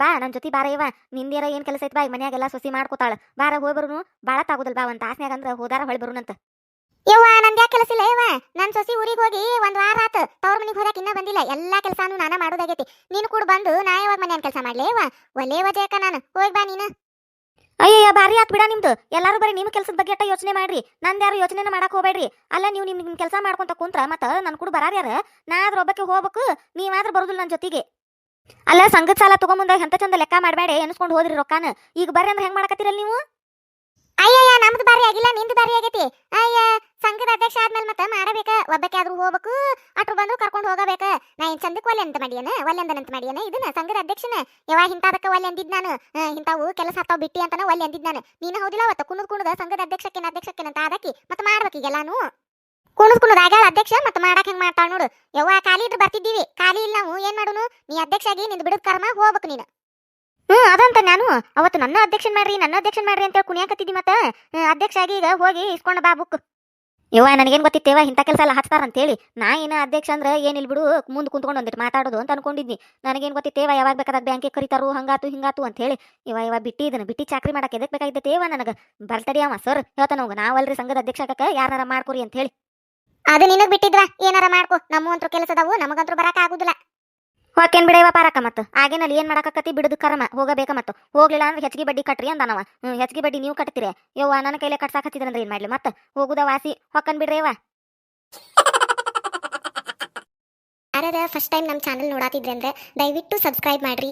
ಬಾ ನನ್ನ ಜೊತೆ ಬಾರ ಇವ. ನಿಂದೇರ ಏನ್ ಕೆಲಸ ಐತಿ ಬಾ ಮನೆಯಾಗೆಲ್ಲ ಸೊಸಿ ಮಾಡ್ಕೋತಾಳ. ಬಾರ ಹೋಗಿ ಬರುನು ಬಾಳ ತಾಗೋದಲ್ ಬಾ, ಒಂದ್ ತಾಸ್ನ್ಯಾಗ ಅಂದ್ರೆ ಹೋದಾರ ಹೊಳಿ ಬರುನಂತ. ಯವ್ವ ಯಾಕೆ ಕೆಲಸ ಇಲ್ಲ, ಯವ್ವ? ನನ್ ಸೊಸಿ ಊರಿಗೆ ಹೋಗಿ ಒಂದ್ ವಾರ ಆತ. ತವ್ರ ಮನಿಗೆ ಹೋದಾಕ ಇನ್ನ ಬಂದಿಲ್ಲ. ಎಲ್ಲಾ ಕೆಲಸಾನು ನಾನ ಮಾಡೋದಾಗೈತಿ. ನೀನು ಕೂಡ ಬಂದು ನಾ ಯಾವಾಗ ಮನೆಯನ್ನು ಕೆಲಸ ಮಾಡ್ಲೇ, ಯವ್ವ? ಒಲೇ ವಜಯಕ ನಾನು. ಹೋಗಿ ಬಾ ನೀನು. ಅಯ್ಯಯ್ಯ ಬಾರಿ ಆತ್ ಬಿಡ ನಿಮ್ದು. ಎಲ್ಲಾರು ಬರೀ ನಿಮ್ ಕೆಲಸದ ಬಗ್ಗೆ ಅಟ್ಟ ಯೋಚನೆ ಮಾಡ್ರಿ. ನಂದ್ ಯಾರು ಯೋಚನೆ ಮಾಡಕ್ ಹೋಗ್ಬೇಡ್ರಿ. ಅಲ್ಲ ನೀವು ನಿಮ್ ನಿಮ್ ಕೆಲಸ ಮಾಡ್ಕೊಂತ ಕುಂತ್ರ ಮತ್ತ ನನ್ ಕೂಡ ಬರಾರ ಯಾರ? ನಾ ಅದ್ರ ಒಬ್ಬಕ್ಕೆ ಹೋಗ್ಬೇಕು, ನೀವಾದ್ರ ಬರುದಿಲ್ಲ ನನ್ ಜೊತೆಗೆ. ಅಲ್ಲ ಸಂಘದ ಸಾಲ ತಗೊಂಬಂದಾಗ ಎಂತ ಚಂದ ಲೆಕ್ಕ ಮಾಡ್ಬೇಡ, ಎನ್ಸ್ಕೊಂಡು ಹೋದ್ರಿ ರೊಕ್ಕಾನ. ಈಗ ಬರ್ರಿ ಅಂದ್ರೆ ಹೆಂಗ್ ಮಾಡಕತ್ತೀರಲ್ಲ ನೀವು? ಅಯ್ಯಯ್ಯ, ನಮ್ದು ಬಾರಿ ಆಗಿಲ್ಲ, ನಿಂದು ಬಾರಿ ಆಗೈತಿ. ಅಧ್ಯಕ್ಷ ಆದ್ಮೇಲೆ ಮತ್ತೆ ಮಾಡಬೇಕ? ಒಬ್ಬಕ್ಕೆ ಆದ್ರೂ ಹೋಗ್ಬೇಕು ಅಟ್ರು ಬಂದು ಕರ್ಕೊಂಡು ಹೋಗಬೇಕ? ನಾ ಏನ್ ಚಂದಕ್ಕೆ ಒಲ್ಲೆ ಅಂತ ಮಾಡಿಯನ? ಒಲ್ಲೆ ಅಂತ ಮಾಡಿಯನ? ಇದನ್ನ ಸಂಘದ ಅಧ್ಯಕ್ಷನ? ಯಾವ ಹಿಂತಾದಕ್ಕೆ ಒಲ್ಲೆ ಅಂದಿದ್ ನಾನು. ಇಂತಾವು ಕೆಲಸ ಹತ್ತಾವ್ ಬಿಟ್ಟಿ ಅಂತಾನ ಒಲ್ಲೆ ಅಂದಿದ್ ನಾನು. ನೀನು ಹೌದಿಲ್ಲ ಅವತ್ತ? ಕುಣದ್ ಕುಣದ ಸಂಘದ ಅಧ್ಯಕ್ಷಕ್ಕೆ ಅಧ್ಯಕ್ಷಕ್ಕೆ ಅಂತ ಆದಕ್ಕಿ ಮತ್ತೆ ಮಾಡ್ಬೇಕು ಈಗೆಲ್ಲಾನು ಕುಣದ್ ಕುಣದ ಆಗ ಅಧ್ಯಕ್ಷ, ಮತ್ತೆ ಮಾಡಕ್ ಹೆಂಗ್ ಮಾಡ್ತಾಳ ನೋಡು. ಯವ್ವ, ಖಾಲಿ ಇದ್ರೆ ಬರ್ತಿದ್ದೀವಿ. ಖಾಲಿ ಇಲ್ಲ ನಾವು, ಏನ್ ಮಾಡುನು? ನೀ ಅಧ್ಯಕ್ಷ ಆಗಿ ನಿಂದ್ ಬಿಡದ್ ಕರ್ಮ ಹೋಗ್ಬೇಕು ನೀನು. ಹ್ಮ್, ಅದಂತ ನಾನು. ಅವತ್ತು ನನ್ನ ಅಧ್ಯಕ್ಷನ್ ಮಾಡ್ರಿ, ನನ್ನ ಅಧ್ಯಕ್ಷನ್ ಮಾಡ್ರಿ ಅಂತ ಕುಣಿಯಾಕತ್ತಿದ್ದಿ ಮತ್ತ? ಅಧ್ಯಕ್ಷ ಆಗಿ ಈಗ ಹೋಗಿ ಇಸ್ಕೊಂಡ ಬಾ ಬುಕ್. ಯವ್ವ, ನನಗೇನ್ ಗೊತ್ತಿತ್ತೇವ ಇಂಥ ಕೆಲಸ ಎಲ್ಲ ಅಂತೇಳಿ ನಾ ಏನು ಅಧ್ಯಕ್ಷ ಅಂದ್ರೆ ಏನಿಲ್ ಬಿಡು ಮುಂದೆ ಕುಂತ್ಕೊಂಡು ಒಂದಿಟ್ಟು ಮಾತಾಡೋದು ಅಂತ ಅನ್ಕೊಂಡಿದ್ನಿ. ನನಗೇನ್ ಗೊತ್ತಿತ್ತೇವ ಯಾವಾಗ ಬೇಕಾದಾಗ ಬ್ಯಾಂಕಿಗೆ ಕರಿತಾರು, ಹಂಗಾತು, ಹಿಂಗಾತು ಅಂತ ಹೇಳಿ ಇವ ಇವ ಬಿಟ್ಟಿ ಇದನ್ನ, ಬಿಟ್ಟಿ ಚಾಕ್ರಿ ಮಾಡಕ್ಕೆ ಎದಕ್ ಬೇಕಾಗಿದ್ದೇವ ನನಗ? ಬರ್ತಡಿ ಅವ, ಸರ್. ಹೇಳ್ತಾನ ಹೋಗ, ನಾವಲ್ರಿ ಸಂಘದ ಅಧ್ಯಕ್ಷ ಯಾರ ಮಾಡ್ಕೊರಿ ಅಂತ ಹೇಳಿ ಅದು ನಿನಗೆ ಬಿಟ್ಟಿದ್ವ? ಏನಾರ ಮಾಡ್ಕೊ. ನಮ್ಮಂತ್ರ ಕೆಲಸದವು, ನಮಗಂತ್ರ ಬರಕ ಆಗುದಿಲ್ಲ. ಹೋಕೇನ್ ಬಿಡವ ಪಾರಕ ಮತ್ತು? ಆಗೇನಲ್ಲಿ ಏನ್ ಮಾಡಕತ್ತಿ ಬಿಡುದು ಕರಮ. ಹೋಗಬೇಕ ಮತ್ತು. ಹೋಗ್ಲಿಲ್ಲ ಅಂದ್ರೆ ಹೆಚ್ಚಿಗೆ ಬಡ್ಡಿ ಕಟ್ರಿ ಅಂದನವ. ಹ್ಮ್ ಹೆಚ್ಚಿಗೆ ಬಡ್ಡಿ ನೀವು ಕಟ್ತೀರಿ. ಯವ್ವ, ನನ್ನ ಕೈಲೇ ಕಟ್ಸಾಕ್ ಹಚ್ಚಿದ್ರಂದ್ರೆ ಏನ್ ಮಾಡ್ಲಿ ಮತ್ತೆ? ಹೋಗುದ ವಾಸಿ, ಹೊಕ್ಕನ್ ಬಿಡ್ರಿ ಯವ್ವ. ಯಾರ್ಯಾರ ಫಸ್ಟ್ ಟೈಮ್ ನಮ್ಮ ಚಾನಲ್ ನೋಡಾತಿದ್ರೆ ಅಂದ್ರೆ ದಯವಿಟ್ಟು ಸಬ್ಸ್ಕ್ರೈಬ್ ಮಾಡ್ರಿ.